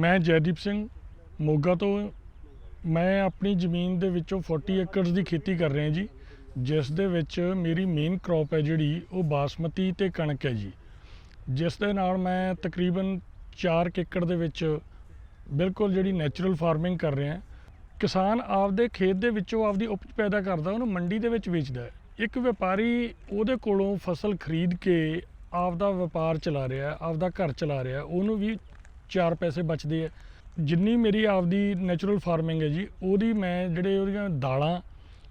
ਮੈਂ ਜੈਦੀਪ ਸਿੰਘ ਮੋਗਾ ਤੋਂ ਮੈਂ ਆਪਣੀ ਜ਼ਮੀਨ ਦੇ ਵਿੱਚੋਂ 40 ਏਕੜਸ ਦੀ ਖੇਤੀ ਕਰ ਰਿਹਾ ਜੀ, ਜਿਸ ਦੇ ਵਿੱਚ ਮੇਰੀ ਮੇਨ ਕ੍ਰੌਪ ਹੈ ਜਿਹੜੀ, ਉਹ ਬਾਸਮਤੀ ਤੇ ਕਣਕ ਹੈ ਜੀ। ਜਿਸ ਦੇ ਨਾਲ ਮੈਂ ਤਕਰੀਬਨ 4 ਏਕੜ ਦੇ ਵਿੱਚ ਬਿਲਕੁਲ ਜਿਹੜੀ ਨੈਚੁਰਲ ਫਾਰਮਿੰਗ ਕਰ ਰਿਹਾ। ਕਿਸਾਨ ਆਪਦੇ ਖੇਤ ਦੇ ਵਿੱਚੋਂ ਆਪਦੀ ਉਪਜ ਪੈਦਾ ਕਰਦਾ, ਉਹਨੂੰ ਮੰਡੀ ਦੇ ਵਿੱਚ ਵੇਚਦਾ ਹੈ। ਇੱਕ ਵਪਾਰੀ ਉਹਦੇ ਕੋਲੋਂ ਫਸਲ ਖਰੀਦ ਕੇ ਆਪਦਾ ਵਪਾਰ ਚਲਾ ਰਿਹਾ, ਆਪਦਾ ਘਰ ਚਲਾ ਰਿਹਾ, ਉਹਨੂੰ ਵੀ 4 ਪੈਸੇ ਬਚਦੇ ਆ। ਜਿੰਨੀ ਮੇਰੀ ਆਪਦੀ ਨੈਚੁਰਲ ਫਾਰਮਿੰਗ ਹੈ ਜੀ, ਉਹਦੀ ਮੈਂ ਜਿਹੜੇ ਉਹਦੀਆਂ ਦਾਲਾਂ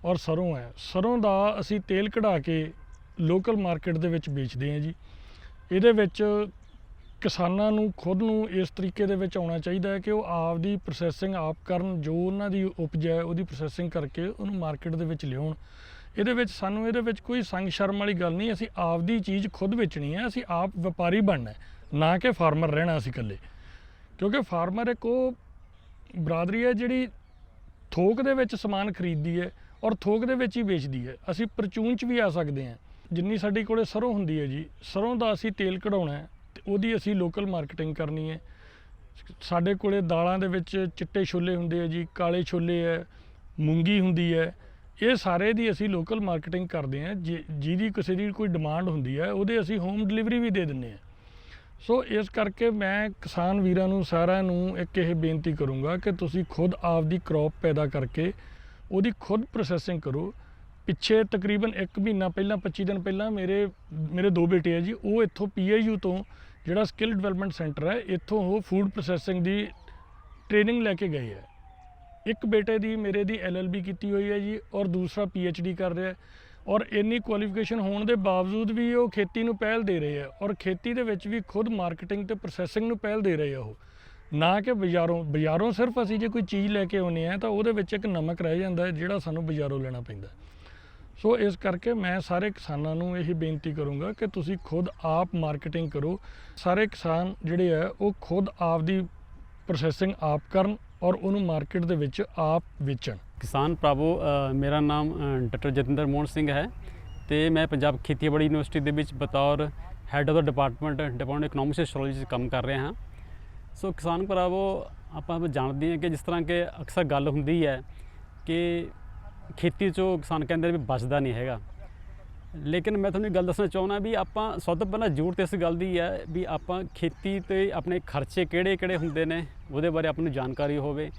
ਔਰ ਸਰੋਂ ਹੈ ਸਰੋਂ ਦਾ ਅਸੀਂ ਤੇਲ ਕਢਾ ਕੇ ਲੋਕਲ ਮਾਰਕੀਟ ਦੇ ਵਿੱਚ ਵੇਚਦੇ ਹਾਂ ਜੀ। ਇਹਦੇ ਵਿੱਚ ਕਿਸਾਨਾਂ ਨੂੰ, ਖੁਦ ਨੂੰ ਇਸ ਤਰੀਕੇ ਦੇ ਵਿੱਚ ਆਉਣਾ ਚਾਹੀਦਾ ਹੈ ਕਿ ਉਹ ਆਪਦੀ ਪ੍ਰੋਸੈਸਿੰਗ ਆਪ ਕਰਨ, ਜੋ ਉਹਨਾਂ ਦੀ ਉਪਜ ਹੈ ਉਹਦੀ ਪ੍ਰੋਸੈਸਿੰਗ ਕਰਕੇ ਉਹਨੂੰ ਮਾਰਕੀਟ ਦੇ ਵਿੱਚ ਲਿਆਉਣ। ਇਹਦੇ ਵਿੱਚ ਸਾਨੂੰ ਇਹਦੇ ਵਿੱਚ ਕੋਈ ਸੰਗ ਸ਼ਰਮ ਵਾਲੀ ਗੱਲ ਨਹੀਂ, ਅਸੀਂ ਆਪਦੀ ਚੀਜ਼ ਖੁਦ ਵੇਚਣੀ ਹੈ, ਅਸੀਂ ਆਪ ਵਪਾਰੀ ਬਣਨਾ ਹੈ, ਨਾ ਕਿ ਫਾਰਮਰ ਰਹਿਣਾ ਅਸੀਂ ਇਕੱਲੇ। ਕਿਉਂਕਿ ਫਾਰਮਰ ਇੱਕ ਉਹ ਬਰਾਦਰੀ ਹੈ ਜਿਹੜੀ ਥੋਕ ਦੇ ਵਿੱਚ ਸਮਾਨ ਖਰੀਦਦੀ ਹੈ ਔਰ ਥੋਕ ਦੇ ਵਿੱਚ ਹੀ ਵੇਚਦੀ ਹੈ। ਅਸੀਂ ਪਰਚੂਨ ਚ ਵੀ ਆ ਸਕਦੇ ਹਾਂ। ਜਿੰਨੀ ਸਾਡੀ ਕੋਲੇ ਸਰੋਂ ਹੁੰਦੀ ਹੈ ਜੀ, ਸਰੋਂ ਦਾ ਅਸੀਂ ਤੇਲ ਕਢਾਉਣਾ ਹੈ ਤੇ ਉਹਦੀ ਅਸੀਂ ਲੋਕਲ ਮਾਰਕੀਟਿੰਗ ਕਰਨੀ ਹੈ। ਸਾਡੇ ਕੋਲੇ ਦਾਲਾਂ ਦੇ ਵਿੱਚ ਚਿੱਟੇ ਛੋਲੇ ਹੁੰਦੇ ਆ ਜੀ, ਕਾਲੇ ਛੋਲੇ ਹੈ, ਮੂੰਗੀ ਹੁੰਦੀ ਹੈ। ਇਹ ਸਾਰੇ ਦੀ ਅਸੀਂ ਲੋਕਲ ਮਾਰਕੀਟਿੰਗ ਕਰਦੇ ਹਾਂ। ਜਿ- ਜਿਹਦੀ ਕਿਸੇ ਦੀ ਕੋਈ ਡਿਮਾਂਡ ਹੁੰਦੀ ਹੈ, ਉਹਦੇ ਅਸੀਂ ਹੋਮ ਡਿਲੀਵਰੀ ਵੀ ਦੇ ਦਿੰਦੇ ਹਾਂ। ਸੋ ਇਸ ਕਰਕੇ ਮੈਂ ਕਿਸਾਨ ਵੀਰਾਂ ਨੂੰ, ਸਾਰਿਆਂ ਨੂੰ ਇੱਕ ਇਹ ਬੇਨਤੀ ਕਰੂੰਗਾ ਕਿ ਤੁਸੀਂ ਖੁਦ ਆਪਦੀ ਕ੍ਰੌਪ ਪੈਦਾ ਕਰਕੇ ਉਹਦੀ ਖੁਦ ਪ੍ਰੋਸੈਸਿੰਗ ਕਰੋ। ਪਿੱਛੇ ਤਕਰੀਬਨ 1 ਮਹੀਨਾ ਪਹਿਲਾਂ 25 ਦਿਨ ਪਹਿਲਾਂ ਮੇਰੇ ਮੇਰੇ ਦੋ ਬੇਟੇ ਆ ਜੀ, ਉਹ ਇੱਥੋਂ ਪੀਆਈਯੂ ਤੋਂ ਜਿਹੜਾ ਸਕਿੱਲ ਡਿਵੈਲਪਮੈਂਟ ਸੈਂਟਰ ਹੈ, ਇੱਥੋਂ ਉਹ ਫੂਡ ਪ੍ਰੋਸੈਸਿੰਗ ਦੀ ਟ੍ਰੇਨਿੰਗ ਲੈ ਕੇ ਗਏ ਹੈ ਇੱਕ ਬੇਟੇ ਦੀ, ਮੇਰੇ ਦੀ ਐਲਐਲਬੀ ਕੀਤੀ ਹੋਈ ਹੈ ਜੀ ਔਰ ਦੂਸਰਾ ਪੀਐਚਡੀ ਕਰ ਰਿਹਾ। ਹੈ ਔਰ ਇੰਨੀ ਕੁਆਲੀਫਿਕੇਸ਼ਨ ਹੋਣ ਦੇ ਬਾਵਜੂਦ ਵੀ ਉਹ ਖੇਤੀ ਨੂੰ ਪਹਿਲ ਦੇ ਰਹੇ ਆ ਔਰ ਖੇਤੀ ਦੇ ਵਿੱਚ ਵੀ ਖੁਦ ਮਾਰਕੀਟਿੰਗ ਤੇ ਪ੍ਰੋਸੈਸਿੰਗ ਨੂੰ ਪਹਿਲ ਦੇ ਰਹੇ ਆ ਉਹ। ਨਾ ਕਿ ਬਾਜ਼ਾਰੋਂ ਬਾਜ਼ਾਰੋਂ ਸਿਰਫ ਅਸੀਂ ਜੇ ਕੋਈ ਚੀਜ਼ ਲੈ ਕੇ ਆਉਨੇ ਆ ਤਾਂ ਉਹਦੇ ਵਿੱਚ ਇੱਕ ਨਮਕ ਰਹਿ ਜਾਂਦਾ ਹੈ ਜਿਹੜਾ ਸਾਨੂੰ ਬਾਜ਼ਾਰੋਂ ਲੈਣਾ ਪੈਂਦਾ ਸੋ ਇਸ ਕਰਕੇ ਮੈਂ ਸਾਰੇ ਕਿਸਾਨਾਂ ਨੂੰ ਇਹ ਬੇਨਤੀ ਕਰੂੰਗਾ ਕਿ ਤੁਸੀਂ ਖੁਦ ਆਪ ਮਾਰਕੀਟਿੰਗ ਕਰੋ। ਸਾਰੇ ਕਿਸਾਨ ਜਿਹੜੇ ਆ ਉਹ ਖੁਦ ਆਪ ਦੀ ਪ੍ਰੋਸੈਸਿੰਗ ਆਪ ਕਰਨ ਔਰ ਉਹਨੂੰ ਮਾਰਕੀਟ ਦੇ ਵਿੱਚ ਆਪ ਵੇਚਣ। ਕਿਸਾਨ ਭਰਾਵੋ ਮੇਰਾ ਨਾਮ ਡਾਕਟਰ ਜਤਿੰਦਰ ਮੋਹਨ ਸਿੰਘ ਹੈ ਤੇ ਮੈਂ ਪੰਜਾਬ ਖੇਤੀਬਾੜੀ ਯੂਨੀਵਰਸਿਟੀ ਦੇ ਵਿੱਚ ਬਤੌਰ ਹੈੱਡ ਆਫ ਦਾ ਡਿਪਾਰਟਮੈਂਟ ਡਿਪਾਰਟਮੈਂਟ ਇਕਨੋਮਿਕਸ ਐਸਟ੍ਰੋਲੋਜੀ 'ਚ ਕੰਮ ਕਰ ਰਿਹਾ ਹਾਂ। ਸੋ ਕਿਸਾਨ ਭਰਾਵੋ, ਆਪਾਂ ਜਾਣਦੇ ਹਾਂ ਕਿ ਜਿਸ ਤਰ੍ਹਾਂ ਕਿ ਅਕਸਰ ਗੱਲ ਹੁੰਦੀ ਹੈ ਕਿ ਖੇਤੀ 'ਚੋਂ ਕਿਸਾਨ ਕਹਿੰਦੇ ਵੀ ਬਚਦਾ ਨਹੀਂ ਹੈਗਾ। ਲੇਕਿਨ ਮੈਂ ਤੁਹਾਨੂੰ ਇੱਕ ਗੱਲ ਦੱਸਣਾ ਚਾਹੁੰਦਾ ਵੀ ਆਪਾਂ ਸਭ ਤੋਂ ਪਹਿਲਾਂ ਜ਼ਰੂਰਤ ਇਸ ਗੱਲ ਦੀ ਹੈ ਵੀ ਆਪਾਂ ਖੇਤੀ ਤੇ ਆਪਣੇ ਖਰਚੇ ਕਿਹੜੇ ਕਿਹੜੇ ਹੁੰਦੇ ਨੇ, ਉਹਦੇ ਬਾਰੇ ਆਪਾਂ ਨੂੰ ਜਾਣਕਾਰੀ ਹੋਵੇ